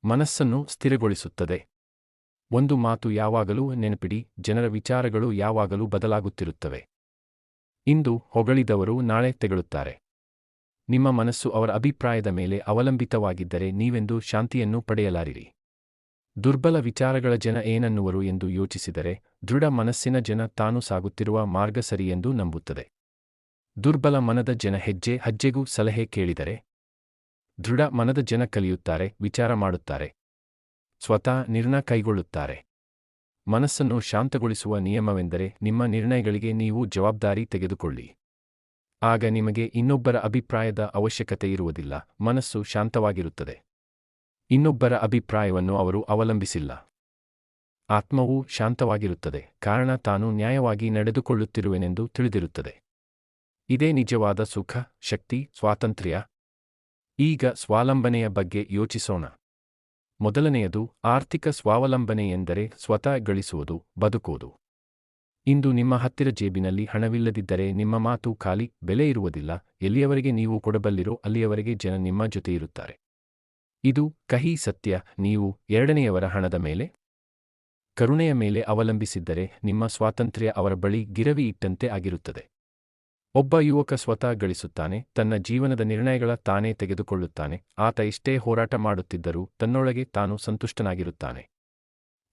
ಮನಸ್ಸನ್ನು ಸ್ಥಿರಗೊಳಿಸುತ್ತದೆ. ಒಂದು ಮಾತು ಯಾವಾಗಲೂ ನೆನಪಿಡಿ, ಜನರ ವಿಚಾರಗಳು ಯಾವಾಗಲೂ ಬದಲಾಗುತ್ತಿರುತ್ತವೆ. ಇಂದು ಹೊಗಳಿದವರು ನಾಳೆ ತೆಗಳುತ್ತಾರೆ. ನಿಮ್ಮ ಮನಸ್ಸು ಅವರ ಅಭಿಪ್ರಾಯದ ಮೇಲೆ ಅವಲಂಬಿತವಾಗಿದ್ದರೆ ನೀವೆಂದು ಶಾಂತಿಯನ್ನು ಪಡೆಯಲಾರಿರಿ. ದುರ್ಬಲ ವಿಚಾರಗಳ ಜನ ಏನನ್ನುವರು ಎಂದು ಯೋಚಿಸಿದರೆ ದೃಢ ಮನಸ್ಸಿನ ಜನ ತಾನು ಸಾಗುತ್ತಿರುವ ಮಾರ್ಗ ಸರಿಯೆಂದು ನಂಬುತ್ತದೆ. ದುರ್ಬಲ ಮನದ ಜನ ಹೆಜ್ಜೆ ಹಜ್ಜೆಗೂ ಸಲಹೆ ಕೇಳಿದರೆ ದೃಢ ಮನದ ಜನ ಕಲಿಯುತ್ತಾರೆ, ವಿಚಾರ ಮಾಡುತ್ತಾರೆ. ಸ್ವತಃ ನಿರ್ಣಯ ಕೈಗೊಳ್ಳುತ್ತಾರೆ. ಮನಸ್ಸನ್ನು ಶಾಂತಗೊಳಿಸುವ ನಿಯಮವೆಂದರೆ ನಿಮ್ಮ ನಿರ್ಣಯಗಳಿಗೆ ನೀವು ಜವಾಬ್ದಾರಿ ತೆಗೆದುಕೊಳ್ಳಿ. ಆಗ ನಿಮಗೆ ಇನ್ನೊಬ್ಬರ ಅಭಿಪ್ರಾಯದ ಅವಶ್ಯಕತೆ ಇರುವುದಿಲ್ಲ, ಮನಸ್ಸು ಶಾಂತವಾಗಿರುತ್ತದೆ. ಇನ್ನೊಬ್ಬರ ಅಭಿಪ್ರಾಯವನ್ನು ಅವರು ಅವಲಂಬಿಸಿಲ್ಲ. ಆತ್ಮವು ಶಾಂತವಾಗಿರುತ್ತದೆ, ಕಾರಣ ತಾನು ನ್ಯಾಯವಾಗಿ ನಡೆದುಕೊಳ್ಳುತ್ತಿರುವೆನೆಂದು ತಿಳಿದಿರುತ್ತದೆ. ಇದೇ ನಿಜವಾದ ಸುಖ, ಶಕ್ತಿ, ಸ್ವಾತಂತ್ರ್ಯ. ಈಗ ಸ್ವಾವಲಂಬನೆಯ ಬಗ್ಗೆ ಯೋಚಿಸೋಣ. ಮೊದಲನೆಯದು, ಆರ್ಥಿಕ ಸ್ವಾವಲಂಬನೆ ಎಂದರೆ ಸ್ವತಃ ಗಳಿಸುವುದು, ಬದುಕುವುದು. ಇಂದು ನಿಮ್ಮ ಹತ್ತಿರ ಜೇಬಿನಲ್ಲಿ ಹಣವಿಲ್ಲದಿದ್ದರೆ ನಿಮ್ಮ ಮಾತು ಖಾಲಿ, ಬೆಲೆ ಇರುವುದಿಲ್ಲ, ಎಲ್ಲಿಯವರೆಗೆ ನೀವು ಕೊಡಬಲ್ಲಿರೋ ಅಲ್ಲಿಯವರೆಗೆ ಜನ ನಿಮ್ಮ ಜೊತೆ ಇರುತ್ತಾರೆ ಇದು ಕಹಿ ಸತ್ಯ, ನೀವು ಎರಡನೆಯವರ ಹಣದ ಮೇಲೆ ಕರುಣೆಯ ಮೇಲೆ ಅವಲಂಬಿಸಿದ್ದರೆ ನಿಮ್ಮ ಸ್ವಾತಂತ್ರ್ಯ ಅವರ ಬಳಿ ಗಿರವಿ ಇಟ್ಟಂತೆ ಆಗಿರುತ್ತದೆ. ಒಬ್ಬ ಯುವಕ ಸ್ವತಃ ಗಳಿಸುತ್ತಾನೆ, ತನ್ನ ಜೀವನದ ನಿರ್ಣಯಗಳ ತಾನೇ ತೆಗೆದುಕೊಳ್ಳುತ್ತಾನೆ, ಆತ ಎಷ್ಟೇ ಹೋರಾಟ ಮಾಡುತ್ತಿದ್ದರೂ ತನ್ನೊಳಗೆ ತಾನು ಸಂತುಷ್ಟನಾಗಿರುತ್ತಾನೆ.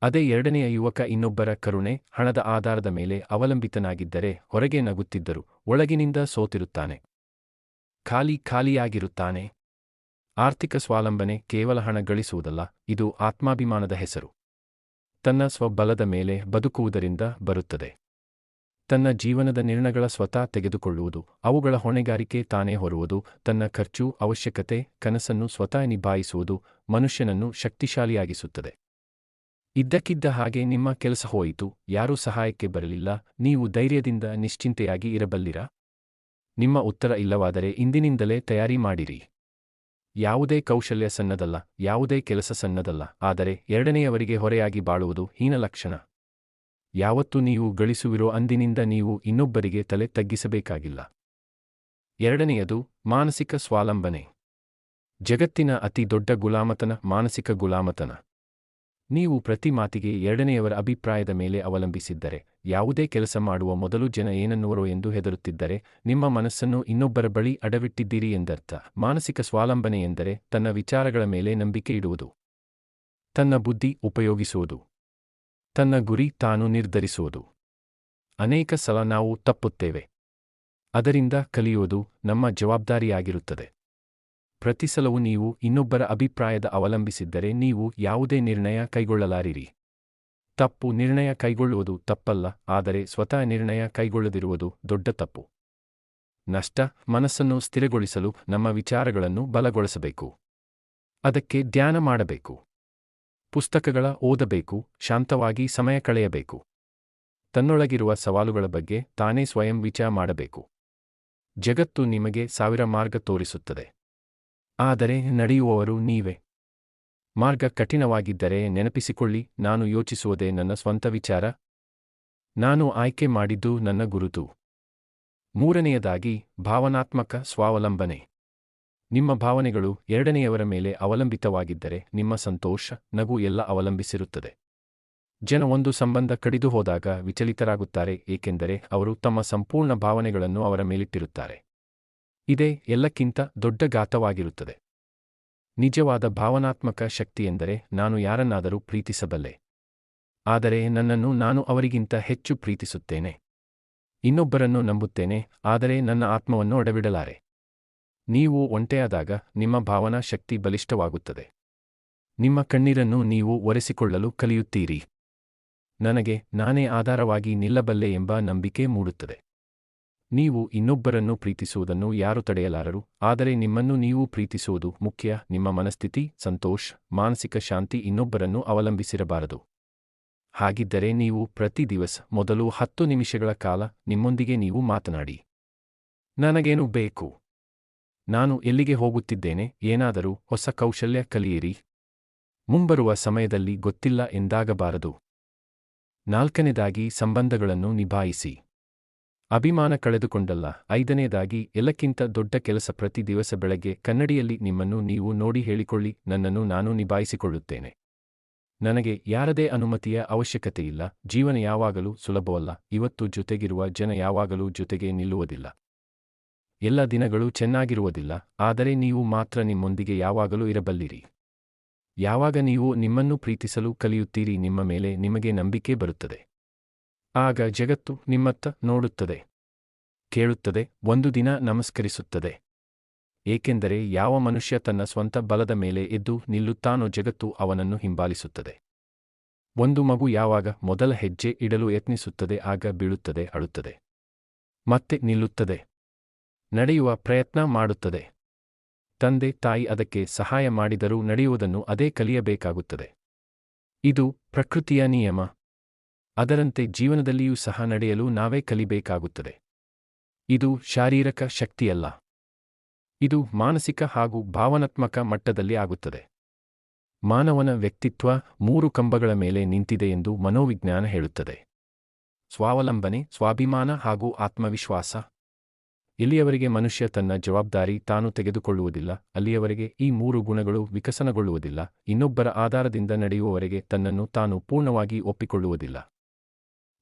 ಅದೇ ಎರಡನೆಯ ಯುವಕ ಇನ್ನೊಬ್ಬರ ಕರುಣೆ, ಹಣದ ಆಧಾರದ ಮೇಲೆ ಅವಲಂಬಿತನಾಗಿದ್ದರೆ ಹೊರಗೆ ನಗುತ್ತಿದ್ದರು ಒಳಗಿನಿಂದ ಸೋತಿರುತ್ತಾನೆ. ಖಾಲಿ ಖಾಲಿಯಾಗಿರುತ್ತಾನೆ. ಆರ್ಥಿಕ ಸ್ವಾವಲಂಬನೆ ಕೇವಲ ಹಣ ಗಳಿಸುವುದಲ್ಲ, ಇದು ಆತ್ಮಾಭಿಮಾನದ ಹೆಸರು. ತನ್ನ ಸ್ವಬಲದ ಮೇಲೆ ಬದುಕುವುದರಿಂದ ಬರುತ್ತದೆ. ತನ್ನ ಜೀವನದ ನಿರ್ಣಯಗಳ ಸ್ವತಃ ತೆಗೆದುಕೊಳ್ಳುವುದು, ಅವುಗಳ ಹೊಣೆಗಾರಿಕೆ ತಾನೇ ಹೊರುವುದು, ತನ್ನ ಖರ್ಚು, ಅವಶ್ಯಕತೆ, ಕನಸನ್ನು ಸ್ವತಃ ನಿಭಾಯಿಸುವುದು ಮನುಷ್ಯನನ್ನು ಶಕ್ತಿಶಾಲಿಯಾಗಿಸುತ್ತದೆ. ಇದ್ದಕ್ಕಿದ್ದ ಹಾಗೆ ನಿಮ್ಮ ಕೆಲಸ ಹೋಯಿತು, ಯಾರೂ ಸಹಾಯಕ್ಕೆ ಬರಲಿಲ್ಲ, ನೀವು ಧೈರ್ಯದಿಂದ ನಿಶ್ಚಿಂತೆಯಾಗಿ ಇರಬಲ್ಲಿರಾ? ನಿಮ್ಮ ಉತ್ತರ ಇಲ್ಲವಾದರೆ ಇಂದಿನಿಂದಲೇ ತಯಾರಿ ಮಾಡಿರಿ. ಯಾವುದೇ ಕೌಶಲ್ಯ ಸಣ್ಣದಲ್ಲ, ಯಾವುದೇ ಕೆಲಸ ಸಣ್ಣದಲ್ಲ, ಆದರೆ ಎರಡನೆಯವರಿಗೆ ಹೊರೆಯಾಗಿ ಬಾಳುವುದು ಹೀನಲಕ್ಷಣ ಯಾವತ್ತು ನೀವು ಗಳಿಸುವಿರೋ ಅಂದಿನಿಂದ ನೀವು ಇನ್ನೊಬ್ಬರಿಗೆ ತಲೆ ತಗ್ಗಿಸಬೇಕಾಗಿಲ್ಲ. ಎರಡನೆಯದು, ಮಾನಸಿಕ ಸ್ವಾಲಂಬನೆ ಜಗತ್ತಿನ ಅತಿ ದೊಡ್ಡ ಗುಲಾಮತನ ಮಾನಸಿಕ ಗುಲಾಮತನ. ನೀವು ಪ್ರತಿ ಮಾತಿಗೆ ಎರಡನೆಯವರ ಅಭಿಪ್ರಾಯದ ಮೇಲೆ ಅವಲಂಬಿಸಿದ್ದರೆ, ಯಾವುದೇ ಕೆಲಸ ಮಾಡುವ ಮೊದಲು ಜನ ಏನನ್ನುವರೋ ಎಂದು ಹೆದರುತ್ತಿದ್ದರೆ, ನಿಮ್ಮ ಮನಸ್ಸನ್ನು ಇನ್ನೊಬ್ಬರ ಬಳಿ ಅಡವಿಟ್ಟಿದ್ದೀರಿ ಎಂದರ್ಥ. ಮಾನಸಿಕ ಸ್ವಾಲಂಬನೆ ಎಂದರೆ ತನ್ನ ವಿಚಾರಗಳ ಮೇಲೆ ನಂಬಿಕೆ ಇಡುವುದು. ತನ್ನ ಬುದ್ಧಿ ಉಪಯೋಗಿಸುವುದು. ತನ್ನ ಗುರಿ ತಾನು ನಿರ್ಧರಿಸುವುದು. ಅನೇಕ ಸಲ ನಾವು ತಪ್ಪುತ್ತೇವೆ. ಅದರಿಂದ ಕಲಿಯುವುದು ನಮ್ಮ ಜವಾಬ್ದಾರಿಯಾಗಿರುತ್ತದೆ. ಪ್ರತಿ ಸಲವೂ ನೀವು ಇನ್ನೊಬ್ಬರ ಅಭಿಪ್ರಾಯದ ಅವಲಂಬಿಸಿದ್ದರೆ ನೀವು ಯಾವುದೇ ನಿರ್ಣಯ ಕೈಗೊಳ್ಳಲಾರಿರಿ. ತಪ್ಪು ನಿರ್ಣಯ ಕೈಗೊಳ್ಳುವುದು ತಪ್ಪಲ್ಲ, ಆದರೆ ಸ್ವತಃ ನಿರ್ಣಯ ಕೈಗೊಳ್ಳದಿರುವುದು ದೊಡ್ಡ ತಪ್ಪು. ನಷ್ಟ ಮನಸ್ಸನ್ನು ಸ್ಥಿರಗೊಳಿಸಲು ನಮ್ಮ ವಿಚಾರಗಳನ್ನು ಬಲಗೊಳಿಸಬೇಕು. ಅದಕ್ಕೆ ಧ್ಯಾನ ಮಾಡಬೇಕು. ಪುಸ್ತಕಗಳ ಓದಬೇಕು, ಶಾಂತವಾಗಿ ಸಮಯ ಕಳೆಯಬೇಕು. ತನ್ನೊಳಗಿರುವ ಸವಾಲುಗಳ ಬಗ್ಗೆ ತಾನೇ ಸ್ವಯಂ ವಿಚಾರ ಮಾಡಬೇಕು. ಜಗತ್ತು ನಿಮಗೆ ಸಾವಿರ ಮಾರ್ಗ ತೋರಿಸುತ್ತದೆ. ಆದರೆ ನಡೆಯುವವರು ನೀವೇ. ಮಾರ್ಗ ಕಠಿಣವಾಗಿದ್ದರೆ ನೆನಪಿಸಿಕೊಳ್ಳಿ, ನಾನು ಯೋಚಿಸುವುದೇ ನನ್ನ ಸ್ವಂತ ವಿಚಾರ. ನಾನು ಆಯ್ಕೆ ಮಾಡಿದ್ದು ನನ್ನ ಗುರುತು. ಮೂರನೆಯದಾಗಿ, ಭಾವನಾತ್ಮಕ ಸ್ವಾವಲಂಬನೆ. ನಿಮ್ಮ ಭಾವನೆಗಳು ಎರಡನೆಯವರ ಮೇಲೆ ಅವಲಂಬಿತವಾಗಿದ್ದರೆ ನಿಮ್ಮ ಸಂತೋಷ, ನಗು ಎಲ್ಲ ಅವಲಂಬಿಸಿರುತ್ತದೆ. ಜನ ಒಂದು ಸಂಬಂಧ ಕಡಿದು ಹೋದಾಗ ವಿಚಲಿತರಾಗುತ್ತಾರೆ, ಏಕೆಂದರೆ ಅವರು ತಮ್ಮ ಸಂಪೂರ್ಣ ಭಾವನೆಗಳನ್ನು ಅವರ ಮೇಲಿಟ್ಟಿರುತ್ತಾರೆ. ಇದೇ ಎಲ್ಲಕ್ಕಿಂತ ದೊಡ್ಡ ಘಾತವಾಗಿರುತ್ತದೆ. ನಿಜವಾದ ಭಾವನಾತ್ಮಕ ಶಕ್ತಿಯೆಂದರೆ ನಾನು ಯಾರನ್ನಾದರೂ ಪ್ರೀತಿಸಬಲ್ಲೆ. ಆದರೆ ನನ್ನನ್ನು ನಾನು ಅವರಿಗಿಂತ ಹೆಚ್ಚು ಪ್ರೀತಿಸುತ್ತೇನೆ. ಇನ್ನೊಬ್ಬರನ್ನು ನಂಬುತ್ತೇನೆ, ಆದರೆ ನನ್ನ ಆತ್ಮವನ್ನು ಒಡಬಿಡಲಾರೆ. ನೀವು ಒಂಟೆಯಾದಾಗ ನಿಮ್ಮ ಭಾವನಾ ಶಕ್ತಿ ಬಲಿಷ್ಠವಾಗುತ್ತದೆ. ನಿಮ್ಮ ಕಣ್ಣೀರನ್ನು ನೀವು ಒರೆಸಿಕೊಳ್ಳಲು ಕಲಿಯುತ್ತೀರಿ. ನನಗೆ ನಾನೇ ಆಧಾರವಾಗಿ ನಿಲ್ಲಬಲ್ಲೆ ಎಂಬ ನಂಬಿಕೆ ಮೂಡುತ್ತದೆ. ನೀವು ಇನ್ನೊಬ್ಬರನ್ನು ಪ್ರೀತಿಸುವುದನ್ನು ಯಾರು ತಡೆಯಲಾರರು? ಆದರೆ ನಿಮ್ಮನ್ನು ನೀವು ಪ್ರೀತಿಸುವುದು ಮುಖ್ಯ. ನಿಮ್ಮ ಮನಸ್ಥಿತಿ, ಸಂತೋಷ್, ಮಾನಸಿಕ ಶಾಂತಿ ಇನ್ನೊಬ್ಬರನ್ನು ಅವಲಂಬಿಸಿರಬಾರದು. ಹಾಗಿದ್ದರೆ ನೀವು ಪ್ರತಿ ದಿವಸ, ಮೊದಲು ಹತ್ತು ನಿಮಿಷಗಳ ಕಾಲ ನಿಮ್ಮೊಂದಿಗೆ ನೀವು ಮಾತನಾಡಿ. ನನಗೇನು ಬೇಕು? ನಾನು ಎಲ್ಲಿಗೆ ಹೋಗುತ್ತಿದ್ದೇನೆ? ಏನಾದರೂ ಹೊಸ ಕೌಶಲ್ಯ ಕಲಿಯಿರಿ. ಮುಂಬರುವ ಸಮಯದಲ್ಲಿ ಗೊತ್ತಿಲ್ಲ ಎಂದಾಗಬಾರದು. ನಾಲ್ಕನೇದಾಗಿ, ಸಂಬಂಧಗಳನ್ನು ನಿಭಾಯಿಸಿ. ಅಭಿಮಾನ ಕಳೆದುಕೊಂಡಲ್ಲ. ಐದನೇದಾಗಿ, ಎಲ್ಲಕ್ಕಿಂತ ದೊಡ್ಡ ಕೆಲಸ ಪ್ರತಿ ದಿವಸ ಬೆಳಗ್ಗೆ ಕನ್ನಡಿಯಲ್ಲಿ ನಿಮ್ಮನ್ನು ನೀವು ನೋಡಿ ಹೇಳಿಕೊಳ್ಳಿ, ನನ್ನನ್ನು ನಾನು ನಿಭಾಯಿಸಿಕೊಳ್ಳುತ್ತೇನೆ. ನನಗೆ ಯಾರದೇ ಅನುಮತಿಯ ಅವಶ್ಯಕತೆಯಿಲ್ಲ. ಜೀವನ ಯಾವಾಗಲೂ ಸುಲಭವಲ್ಲ. ಇವತ್ತು ಜೊತೆಗಿರುವ ಜನ ಯಾವಾಗಲೂ ಜೊತೆಗೆ ನಿಲ್ಲುವುದಿಲ್ಲ. ಎಲ್ಲ ದಿನಗಳು ಚೆನ್ನಾಗಿರುವುದಿಲ್ಲ. ಆದರೆ ನೀವು ಮಾತ್ರ ನಿಮ್ಮೊಂದಿಗೆ ಯಾವಾಗಲೂ ಇರಬಲ್ಲಿರಿ. ಯಾವಾಗ ನೀವು ನಿಮ್ಮನ್ನು ಪ್ರೀತಿಸಲು ಕಲಿಯುತ್ತೀರಿ ನಿಮ್ಮ ಮೇಲೆ ನಿಮಗೆ ನಂಬಿಕೆ ಬರುತ್ತದೆ. ಆಗ ಜಗತ್ತು ನಿಮ್ಮತ್ತ ನೋಡುತ್ತದೆ. ಕೇಳುತ್ತದೆ, ಒಂದು ದಿನ ನಮಸ್ಕರಿಸುತ್ತದೆ. ಏಕೆಂದರೆ ಯಾವ ಮನುಷ್ಯ ತನ್ನ ಸ್ವಂತ ಬಲದ ಮೇಲೆ ಎದ್ದು ನಿಲ್ಲುತ್ತಾನೋ ಜಗತ್ತು ಅವನನ್ನು ಹಿಂಬಾಲಿಸುತ್ತದೆ. ಒಂದು ಮಗು ಯಾವಾಗ ಮೊದಲ ಹೆಜ್ಜೆ ಇಡಲು ಯತ್ನಿಸುತ್ತದೆ ಆಗ ಬೀಳುತ್ತದೆ, ಅಳುತ್ತದೆ. ಮತ್ತೆ ನಿಲ್ಲುತ್ತದೆ. ನಡೆಯುವ ಪ್ರಯತ್ನ ಮಾಡುತ್ತದೆ. ತಂದೆ, ತಾಯಿ ಅದಕ್ಕೆ ಸಹಾಯ ಮಾಡಿದರೂ ನಡೆಯುವುದನ್ನು ಅದೇ ಕಲಿಯಬೇಕಾಗುತ್ತದೆ. ಇದು ಪ್ರಕೃತಿಯ ನಿಯಮ. ಅದರಂತೆ ಜೀವನದಲ್ಲಿಯೂ ಸಹ ನಡೆಯಲು ನಾವೇ ಕಲಿಬೇಕಾಗುತ್ತದೆ. ಇದು ಶಾರೀರಕ ಶಕ್ತಿಯಲ್ಲ. ಇದು ಮಾನಸಿಕ ಹಾಗೂ ಭಾವನಾತ್ಮಕ ಮಟ್ಟದಲ್ಲಿ ಆಗುತ್ತದೆ. ಮಾನವನ ವ್ಯಕ್ತಿತ್ವ ಮೂರು ಕಂಬಗಳ ಮೇಲೆ ನಿಂತಿದೆ ಎಂದು ಮನೋವಿಜ್ಞಾನ ಹೇಳುತ್ತದೆ. ಸ್ವಾವಲಂಬನೆ, ಸ್ವಾಭಿಮಾನ ಹಾಗೂ ಆತ್ಮವಿಶ್ವಾಸ. ಇಲ್ಲಿಯವರೆಗೆ ಮನುಷ್ಯ ತನ್ನ ಜವಾಬ್ದಾರಿ ತಾನು ತೆಗೆದುಕೊಳ್ಳುವುದಿಲ್ಲ, ಅಲ್ಲಿಯವರೆಗೆ ಈ ಮೂರು ಗುಣಗಳು ವಿಕಸನಗೊಳ್ಳುವುದಿಲ್ಲ, ಇನ್ನೊಬ್ಬರ ಆಧಾರದಿಂದ ನಡೆಯುವವರೆಗೆ ತನ್ನನ್ನು ತಾನು ಪೂರ್ಣವಾಗಿ ಒಪ್ಪಿಕೊಳ್ಳುವುದಿಲ್ಲ.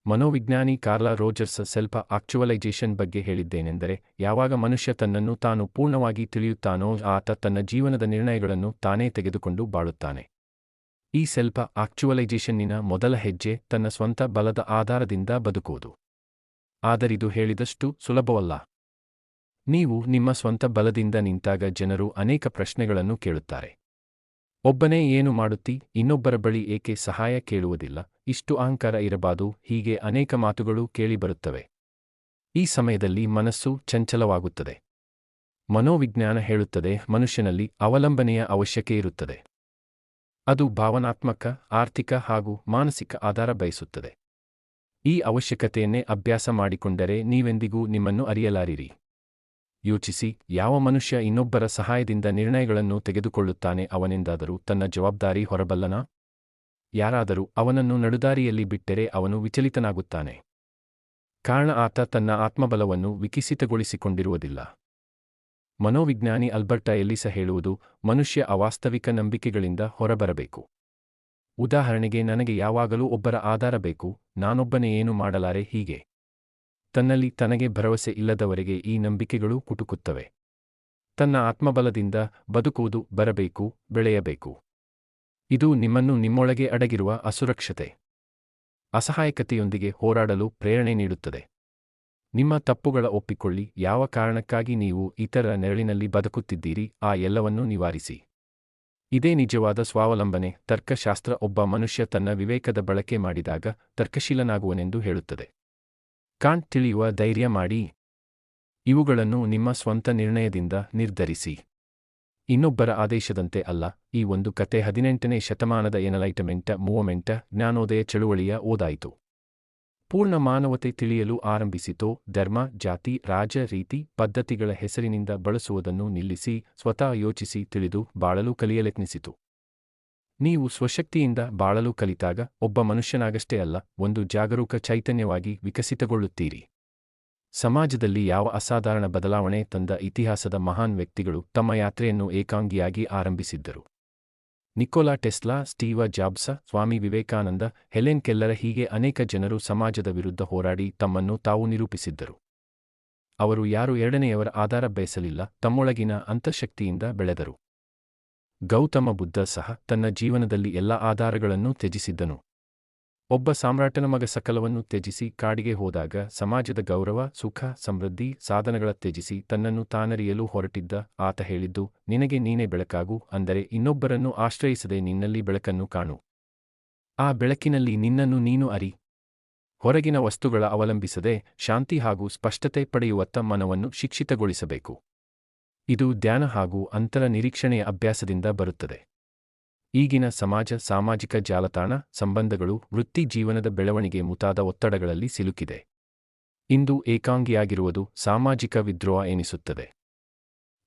ಮನೋವಿಜ್ಞಾನಿ ಕಾರ್ಲಾ ರೋಜರ್ಸ್ ಸೆಲ್ಫ ಆಕ್ಚುವಲೈಜೇಷನ್ ಬಗ್ಗೆ ಹೇಳಿದ್ದೇನೆಂದರೆ, ಯಾವಾಗ ಮನುಷ್ಯ ತನ್ನನ್ನು ತಾನು ಪೂರ್ಣವಾಗಿ ತಿಳಿಯುತ್ತಾನೋ ಆತ ತನ್ನ ಜೀವನದ ನಿರ್ಣಯಗಳನ್ನು ತಾನೇ ತೆಗೆದುಕೊಂಡು ಬಾಳುತ್ತಾನೆ. ಈ ಸೆಲ್ಫ ಆಕ್ಚುವಲೈಜೇಷನ್ನಿನ ಮೊದಲ ಹೆಜ್ಜೆ ತನ್ನ ಸ್ವಂತ ಬಲದ ಆಧಾರದಿಂದ ಬದುಕುವುದು. ಆದರಿದು ಹೇಳಿದಷ್ಟು ಸುಲಭವಲ್ಲ. ನೀವು ನಿಮ್ಮ ಸ್ವಂತ ಬಲದಿಂದ ನಿಂತಾಗ ಜನರು ಅನೇಕ ಪ್ರಶ್ನೆಗಳನ್ನು ಕೇಳುತ್ತಾರೆ. ಒಬ್ಬನೇ ಏನು ಮಾಡುತ್ತಿ, ಇನ್ನೊಬ್ಬರ ಬಳಿ ಏಕೆ ಸಹಾಯ ಕೇಳುವುದಿಲ್ಲ? ಇಷ್ಟು ಅಹಂಕಾರ ಇರಬಾದು, ಹೀಗೆ ಅನೇಕ ಮಾತುಗಳು ಕೇಳಿಬರುತ್ತವೆ ಈ ಸಮಯದಲ್ಲಿ ಮನಸ್ಸು ಚಂಚಲವಾಗುತ್ತದೆ. ಮನೋವಿಜ್ಞಾನ ಹೇಳುತ್ತದೆ, ಮನುಷ್ಯನಲ್ಲಿ ಅವಲಂಬನೆಯ ಅವಶ್ಯಕೆ ಇರುತ್ತದೆ. ಅದು ಭಾವನಾತ್ಮಕ, ಆರ್ಥಿಕ ಹಾಗೂ ಮಾನಸಿಕ ಆಧಾರ ಬಯಸುತ್ತದೆ. ಈ ಅವಶ್ಯಕತೆಯನ್ನೇ ಅಭ್ಯಾಸ ಮಾಡಿಕೊಂಡರೆ ನೀವೆಂದಿಗೂ ನಿಮ್ಮನ್ನು ಅರಿಯಲಾರಿರಿ. ಯೋಚಿಸಿ, ಯಾವ ಮನುಷ್ಯ ಇನ್ನೊಬ್ಬರ ಸಹಾಯದಿಂದ ನಿರ್ಣಯಗಳನ್ನು ತೆಗೆದುಕೊಳ್ಳುತ್ತಾನೆ ಅವನಿಂದಾದರೂ ತನ್ನ ಜವಾಬ್ದಾರಿ ಹೊರಬಲ್ಲನಾ? ಯಾರಾದರೂ ಅವನನ್ನು ನಡುದಾರಿಯಲ್ಲಿ ಬಿಟ್ಟರೆ ಅವನು ವಿಚಲಿತನಾಗುತ್ತಾನೆ. ಕಾರಣ ಆತ ತನ್ನ ಆತ್ಮಬಲವನ್ನು ವಿಕಸಿತಗೊಳಿಸಿಕೊಂಡಿರುವುದಿಲ್ಲ. ಮನೋವಿಜ್ಞಾನಿ ಅಲ್ಬರ್ಟ ಎಲ್ಲಿಸ ಹೇಳುವುದು, ಮನುಷ್ಯ ಅವಾಸ್ತವಿಕ ನಂಬಿಕೆಗಳಿಂದ ಹೊರಬರಬೇಕು. ಉದಾಹರಣೆಗೆ, ನನಗೆ ಯಾವಾಗಲೂ ಒಬ್ಬರ ಆಧಾರ ಬೇಕು, ನಾನೊಬ್ಬನೇ ಏನು ಮಾಡಲಾರೆ, ಹೀಗೆ. ತನ್ನಲ್ಲಿ ತನಗೆ ಭರವಸೆ ಇಲ್ಲದವರೆಗೆ ಈ ನಂಬಿಕೆಗಳು ಕುಟುಕುತ್ತವೆ. ತನ್ನ ಆತ್ಮಬಲದಿಂದ ಬದುಕುವುದು, ಬರಬೇಕು, ಬೆಳೆಯಬೇಕು. ಇದು ನಿಮ್ಮನ್ನು ನಿಮ್ಮೊಳಗೆ ಅಡಗಿರುವ ಅಸುರಕ್ಷತೆ. ಅಸಹಾಯಕತೆಯೊಂದಿಗೆ ಹೋರಾಡಲು ಪ್ರೇರಣೆ ನೀಡುತ್ತದೆ. ನಿಮ್ಮ ತಪ್ಪುಗಳ ಒಪ್ಪಿಕೊಳ್ಳಿ, ಯಾವ ಕಾರಣಕ್ಕಾಗಿ ನೀವು ಇತರ ನೆರಳಿನಲ್ಲಿ ಬದುಕುತ್ತಿದ್ದೀರಿ, ಆ ಎಲ್ಲವನ್ನೂ ನಿವಾರಿಸಿ. ಇದೇ ನಿಜವಾದ ಸ್ವಾವಲಂಬನೆ, ತರ್ಕಶಾಸ್ತ್ರ ಒಬ್ಬ ಮನುಷ್ಯ ತನ್ನ ವಿವೇಕದ ಬಳಕೆ ಮಾಡಿದಾಗ ತರ್ಕಶೀಲನಾಗುವನೆಂದು ಹೇಳುತ್ತದೆ. ಕಾಂಟ್ ತಿಳಿಯುವ ಧೈರ್ಯ ಮಾಡಿ. ಇವುಗಳನ್ನು ನಿಮ್ಮ ಸ್ವಂತ ನಿರ್ಣಯದಿಂದ ನಿರ್ಧರಿಸಿ. ಇನ್ನೊಬ್ಬರ ಆದೇಶದಂತೆ ಅಲ್ಲ, ಈ ಒಂದು ಕತೆ ಹದಿನೆಂಟನೇ ಶತಮಾನದ ಎನಲೈಟಮೆಂಟ ಮೂವಮೆಂಟ ಜ್ಞಾನೋದಯ ಚಳುವಳಿಯ ಓದಾಯಿತು. ಪೂರ್ಣ ಮಾನವತೆ ತಿಳಿಯಲು ಆರಂಭಿಸಿತೋ, ಧರ್ಮ, ಜಾತಿ, ರಾಜ, ರೀತಿ, ಪದ್ಧತಿಗಳ ಹೆಸರಿನಿಂದ ಬಳಸುವುದನ್ನು ನಿಲ್ಲಿಸಿ, ಸ್ವತಃ ಯೋಚಿಸಿ ತಿಳಿದು ಬಾಳಲು ಕಲಿಯಲೆತ್ನಿಸಿತು. ನೀವು ಸ್ವಶಕ್ತಿಯಿಂದ ಬಾಳಲು ಕಲಿತಾಗ, ಒಬ್ಬ ಮನುಷ್ಯನಾಗಷ್ಟೇ ಅಲ್ಲ, ಒಂದು ಜಾಗರೂಕ ಚೈತನ್ಯವಾಗಿ ವಿಕಸಿತಗೊಳ್ಳುತ್ತೀರಿ. ಸಮಾಜದಲ್ಲಿ ಯಾವ ಅಸಾಧಾರಣ ಬದಲಾವಣೆ ತಂದ ಇತಿಹಾಸದ ಮಹಾನ್ ವ್ಯಕ್ತಿಗಳು ತಮ್ಮ ಯಾತ್ರೆಯನ್ನು ಏಕಾಂಗಿಯಾಗಿ ಆರಂಭಿಸಿದ್ದರು. Nikola Tesla, Steve Jobs, Swami Vivekananda, Helen Keller ಹೀಗೆ ಅನೇಕ ಜನರು ಸಮಾಜದ ವಿರುದ್ಧ ಹೋರಾಡಿ ತಮ್ಮನ್ನು ತಾವು ನಿರೂಪಿಸಿದ್ದರು. ಅವರು ಯಾರು ಎರಡನೆಯವರ ಆಧಾರ ಬಯಸಲಿಲ್ಲ, ತಮ್ಮೊಳಗಿನ ಅಂತಃಶಕ್ತಿಯಿಂದ ಬೆಳೆದರು. ಗೌತಮ ಬುದ್ಧ ಸಹ ತನ್ನ ಜೀವನದಲ್ಲಿ ಎಲ್ಲ ಆಧಾರಗಳನ್ನು ತ್ಯಜಿಸಿದ್ದನು. ಒಬ್ಬ ಸಾಮ್ರಾಟನ ಮಗ ಸಕಲವನ್ನು ತ್ಯಜಿಸಿ ಕಾಡಿಗೆ ಹೋದಾಗ ಸಮಾಜದ ಗೌರವ, ಸುಖ, ಸಮೃದ್ಧಿ, ಸಾಧನಗಳ ತ್ಯಜಿಸಿ ತನ್ನನ್ನು ತಾನರಿಯಲು ಹೊರಟಿದ್ದ ಆತ ಹೇಳಿದ್ದು, ನಿನಗೆ ನೀನೇ ಬೆಳಕಾಗು, ಅಂದರೆ ಇನ್ನೊಬ್ಬರನ್ನು ಆಶ್ರಯಿಸದೆ ನಿನ್ನಲ್ಲಿ ಬೆಳಕನ್ನು ಕಾಣು. ಆ ಬೆಳಕಿನಲ್ಲಿ ನಿನ್ನನ್ನು ನೀನು ಅರಿ. ಹೊರಗಿನ ವಸ್ತುಗಳ ಅವಲಂಬಿಸದೆ ಶಾಂತಿ ಹಾಗೂ ಸ್ಪಷ್ಟತೆ ಪಡೆಯುವತ್ತ ಮನವನ್ನು ಶಿಕ್ಷಿತಗೊಳಿಸಬೇಕು. ಇದು ಧ್ಯಾನ ಹಾಗೂ ಅಂತರ ನಿರೀಕ್ಷಣೆಯ ಅಭ್ಯಾಸದಿಂದ ಬರುತ್ತದೆ. ಈಗಿನ ಸಮಾಜ ಸಾಮಾಜಿಕ ಜಾಲತಾಣ ಸಂಬಂಧಗಳು ವೃತ್ತಿ ಜೀವನದ ಬೆಳವಣಿಗೆ ಮುತಾದ ಒತ್ತಡಗಳಲ್ಲಿ ಸಿಲುಕಿದೆ. ಇಂದು ಏಕಾಂಗಿಯಾಗಿರುವುದು ಸಾಮಾಜಿಕ ವಿದ್ರೋಹ ಎನಿಸುತ್ತದೆ.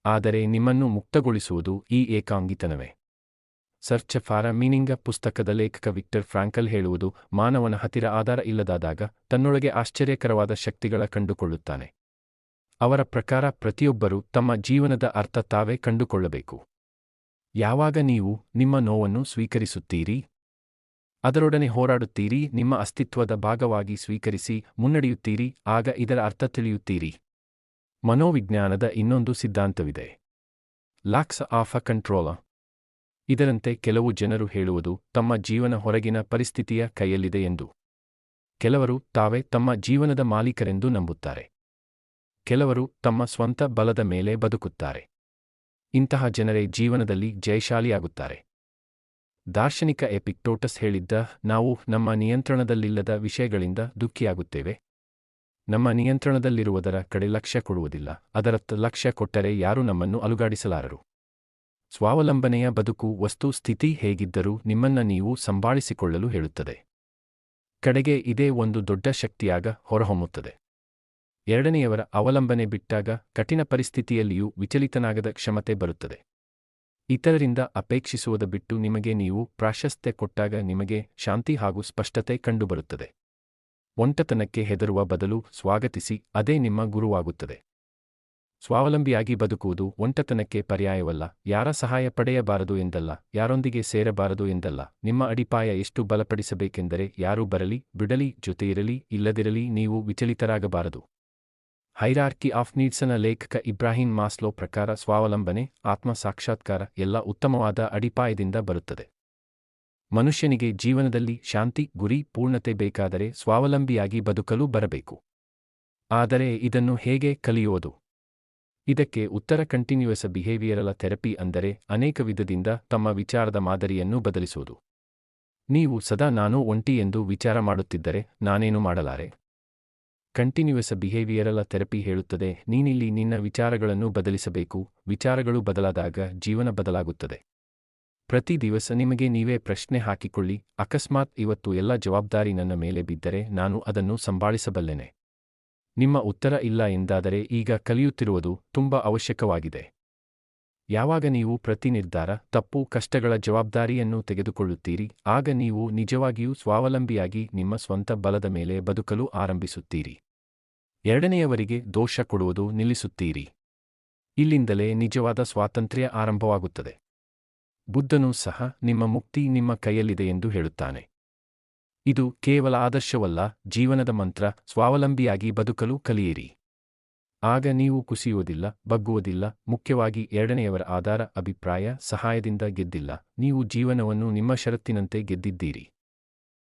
ಆದರೆ ನಿಮ್ಮನ್ನು ಮುಕ್ತಗೊಳಿಸುವುದು ಈ ಏಕಾಂಗಿತನವೇ. ಸರ್ಚ್ ಫಾರ ಮೀನಿಂಗ ಪುಸ್ತಕದ ಲೇಖಕ ವಿಕ್ಟರ್ ಫ್ರಾಂಕಲ್ ಹೇಳುವುದು ಮಾನವನ ಹತ್ತಿರ ಆಧಾರ ಇಲ್ಲದಾದಾಗ ತನ್ನೊಳಗೆ ಆಶ್ಚರ್ಯಕರವಾದ ಶಕ್ತಿಗಳ ಕಂಡುಕೊಳ್ಳುತ್ತಾನೆ. ಅವರ ಪ್ರಕಾರ ಪ್ರತಿಯೊಬ್ಬರೂ ತಮ್ಮ ಜೀವನದ ಅರ್ಥ ತಾವೇ ಕಂಡುಕೊಳ್ಳಬೇಕು. ಯಾವಾಗ ನೀವು ನಿಮ್ಮ ನೋವನ್ನು ಸ್ವೀಕರಿಸುತ್ತೀರಿ? ಅದರೊಡನೆ ಹೋರಾಡುತ್ತೀರಿ, ನಿಮ್ಮ ಅಸ್ತಿತ್ವದ ಭಾಗವಾಗಿ ಸ್ವೀಕರಿಸಿ ಮುನ್ನಡೆಯುತ್ತೀರಿ, ಆಗ ಇದರ ಅರ್ಥ ತಿಳಿಯುತ್ತೀರಿ. ಮನೋವಿಜ್ಞಾನದ ಇನ್ನೊಂದು ಸಿದ್ಧಾಂತವಿದೆ. LOX of a ಕಂಟ್ರೋಲ. ಇದರಂತೆ ಕೆಲವು ಜನರು ಹೇಳುವುದು, ತಮ್ಮ ಜೀವನ ಹೊರಗಿನ ಪರಿಸ್ಥಿತಿಯ ಕೈಯಲ್ಲಿದೆ ಎಂದು. ಕೆಲವರು ತಾವೇ ತಮ್ಮ ಜೀವನದ ಮಾಲೀಕರೆಂದು ನಂಬುತ್ತಾರೆ. ಕೆಲವರು ತಮ್ಮ ಸ್ವಂತ ಬಲದ ಮೇಲೆ ಬದುಕುತ್ತಾರೆ. ಇಂತಹ ಜನರೇ ಜೀವನದಲ್ಲಿ ಜಯಶಾಲಿಯಾಗುತ್ತಾರೆ. ದಾರ್ಶನಿಕ ಎಪಿಕ್ಟೋಟಸ್ ಹೇಳಿದ್ದ, ನಾವು ನಮ್ಮ ನಿಯಂತ್ರಣದಲ್ಲಿಲ್ಲದ ವಿಷಯಗಳಿಂದ ದುಃಖಿಯಾಗುತ್ತೇವೆ. ನಮ್ಮ ನಿಯಂತ್ರಣದಲ್ಲಿರುವುದರ ಕಡೆ ಲಕ್ಷ್ಯ ಕೊಡುವುದಿಲ್ಲ, ಅದರತ್ತ ಲಕ್ಷ್ಯ ಕೊಟ್ಟರೆ ಯಾರೂ ನಮ್ಮನ್ನು ಅಲುಗಾಡಿಸಲಾರರು. ಸ್ವಾವಲಂಬನೆಯ ಬದುಕು, ವಸ್ತು, ಸ್ಥಿತಿ ಹೇಗಿದ್ದರೂ ನಿಮ್ಮನ್ನ ನೀವು ಸಂಭಾಳಿಸಿಕೊಳ್ಳಲು ಹೇಳುತ್ತದೆ. ಕಡೆಗೆ ಇದೇ ಒಂದು ದೊಡ್ಡ ಶಕ್ತಿಯಾಗ ಹೊರಹೊಮ್ಮುತ್ತದೆ. ಎರಡನೆಯವರ ಅವಲಂಬನೆ ಬಿಟ್ಟಾಗ ಕಠಿಣ ಪರಿಸ್ಥಿತಿಯಲ್ಲಿಯೂ ವಿಚಲಿತನಾಗದ ಕ್ಷಮತೆ ಬರುತ್ತದೆ. ಇತರರಿಂದ ಅಪೇಕ್ಷಿಸುವುದ ಬಿಟ್ಟು ನಿಮಗೆ ನೀವು ಪ್ರಾಶಸ್ತ್ಯ ಕೊಟ್ಟಾಗ ನಿಮಗೆ ಶಾಂತಿ ಹಾಗೂ ಸ್ಪಷ್ಟತೆ ಕಂಡುಬರುತ್ತದೆ. ಒಂಟತನಕ್ಕೆ ಹೆದರುವ ಬದಲು ಸ್ವಾಗತಿಸಿ, ಅದೇ ನಿಮ್ಮ ಗುರುವಾಗುತ್ತದೆ. ಸ್ವಾವಲಂಬಿಯಾಗಿ ಬದುಕುವುದು ಒಂಟತನಕ್ಕೆ ಪರ್ಯಾಯವಲ್ಲ, ಯಾರ ಸಹಾಯ ಪಡೆಯಬಾರದು ಎಂದಲ್ಲ, ಯಾರೊಂದಿಗೆ ಸೇರಬಾರದು ಎಂದಲ್ಲ, ನಿಮ್ಮ ಅಡಿಪಾಯ ಎಷ್ಟು ಬಲಪಡಿಸಬೇಕೆಂದರೆ ಯಾರು ಬರಲಿ, ಬಿಡಲಿ, ಜೊತೆಯಿರಲಿ, ಇಲ್ಲದಿರಲಿ, ನೀವು ವಿಚಲಿತರಾಗಬಾರದು. ಹೈರಾರ್ಕಿ ಆಫ್ ನೀಡ್ಸನ ಲೇಖಕ ಇಬ್ರಾಹಿಂ ಮಾಸ್ಲೋ ಪ್ರಕಾರ ಸ್ವಾವಲಂಬನೆ, ಆತ್ಮ ಸಾಕ್ಷಾತ್ಕಾರ ಎಲ್ಲ ಉತ್ತಮವಾದ ಅಡಿಪಾಯದಿಂದ ಬರುತ್ತದೆ. ಮನುಷ್ಯನಿಗೆ ಜೀವನದಲ್ಲಿ ಶಾಂತಿ, ಗುರಿ, ಪೂರ್ಣತೆ ಬೇಕಾದರೆ ಸ್ವಾವಲಂಬಿಯಾಗಿ ಬದುಕಲು ಬರಬೇಕು. ಆದರೆ ಇದನ್ನು ಹೇಗೆ ಕಲಿಯೋದು ಇದಕ್ಕೆ ಉತ್ತರ ಕಂಟಿನ್ಯೂಯಸ್ ಬಿಹೇವಿಯರಲ ಥೆರಪಿ ಅಂದರೆ ಅನೇಕ ವಿಧದಿಂದ ತಮ್ಮ ವಿಚಾರದ ಮಾದರಿಯನ್ನು ಬದಲಿಸುವುದು. ನೀವು ಸದಾ ನಾನು ಒಂಟಿ ಎಂದು ವಿಚಾರ ಮಾಡುತ್ತಿದ್ದರೆ ನಾನೇನು ಮಾಡಲಾರೆ? ಕಂಟಿನ್ಯೂಯಸ್ ಬಿಹೇವಿಯರಲ ಥೆರಪಿ ಹೇಳುತ್ತದೆ. ನೀನಿಲ್ಲಿ ನಿನ್ನ ವಿಚಾರಗಳನ್ನು ಬದಲಿಸಬೇಕು. ವಿಚಾರಗಳು ಬದಲಾದಾಗ ಜೀವನ ಬದಲಾಗುತ್ತದೆ. ಪ್ರತಿ ದಿವಸ ನಿಮಗೆ ನೀವೇ ಪ್ರಶ್ನೆ ಹಾಕಿಕೊಳ್ಳಿ. ಅಕಸ್ಮಾತ್ ಇವತ್ತು ಎಲ್ಲ ಜವಾಬ್ದಾರಿ ನನ್ನ ಮೇಲೆ ಬಿದ್ದರೆ ನಾನು ಅದನ್ನು ಸಂಭಾಳಿಸಬಲ್ಲೆನೆ. ನಿಮ್ಮ ಉತ್ತರ ಇಲ್ಲ ಎಂದಾದರೆ ಈಗ ಕಲಿಯುತ್ತಿರುವುದು ತುಂಬ ಅವಶ್ಯಕವಾಗಿದೆ. ಯಾವಾಗ ನೀವು ಪ್ರತಿ ನಿರ್ಧಾರ, ತಪ್ಪು, ಕಷ್ಟಗಳ ಜವಾಬ್ದಾರಿಯನ್ನು ತೆಗೆದುಕೊಳ್ಳುತ್ತೀರಿ, ಆಗ ನೀವು ನಿಜವಾಗಿಯೂ ಸ್ವಾವಲಂಬಿಯಾಗಿ ನಿಮ್ಮ ಸ್ವಂತ ಬಲದ ಮೇಲೆ ಬದುಕಲು ಆರಂಭಿಸುತ್ತೀರಿ. ಎರಡನೆಯವರಿಗೆ ದೋಷ ಕೊಡುವುದು ನಿಲ್ಲಿಸುತ್ತೀರಿ. ಇಲ್ಲಿಂದಲೇ ನಿಜವಾದ ಸ್ವಾತಂತ್ರ್ಯ ಆರಂಭವಾಗುತ್ತದೆ. ಬುದ್ಧನೂ ಸಹ ನಿಮ್ಮ ಮುಕ್ತಿ ನಿಮ್ಮ ಕೈಯಲ್ಲಿದೆ ಎಂದು ಹೇಳುತ್ತಾನೆ. ಇದು ಕೇವಲ ಆದರ್ಶವಲ್ಲ, ಜೀವನದ ಮಂತ್ರ, ಸ್ವಾವಲಂಬಿಯಾಗಿ ಬದುಕಲು ಕಲಿಯಿರಿ. ಆಗ ನೀವು ಕುಸಿಯುವುದಿಲ್ಲ, ಬಗ್ಗುವುದಿಲ್ಲ, ಮುಖ್ಯವಾಗಿ ಎರಡನೆಯವರ ಆಧಾರ, ಅಭಿಪ್ರಾಯ, ಸಹಾಯದಿಂದ ಗೆದ್ದಿಲ್ಲ, ನೀವು ಜೀವನವನ್ನು ನಿಮ್ಮ ಷರತ್ತಿನಂತೆ ಗೆದ್ದಿದ್ದೀರಿ.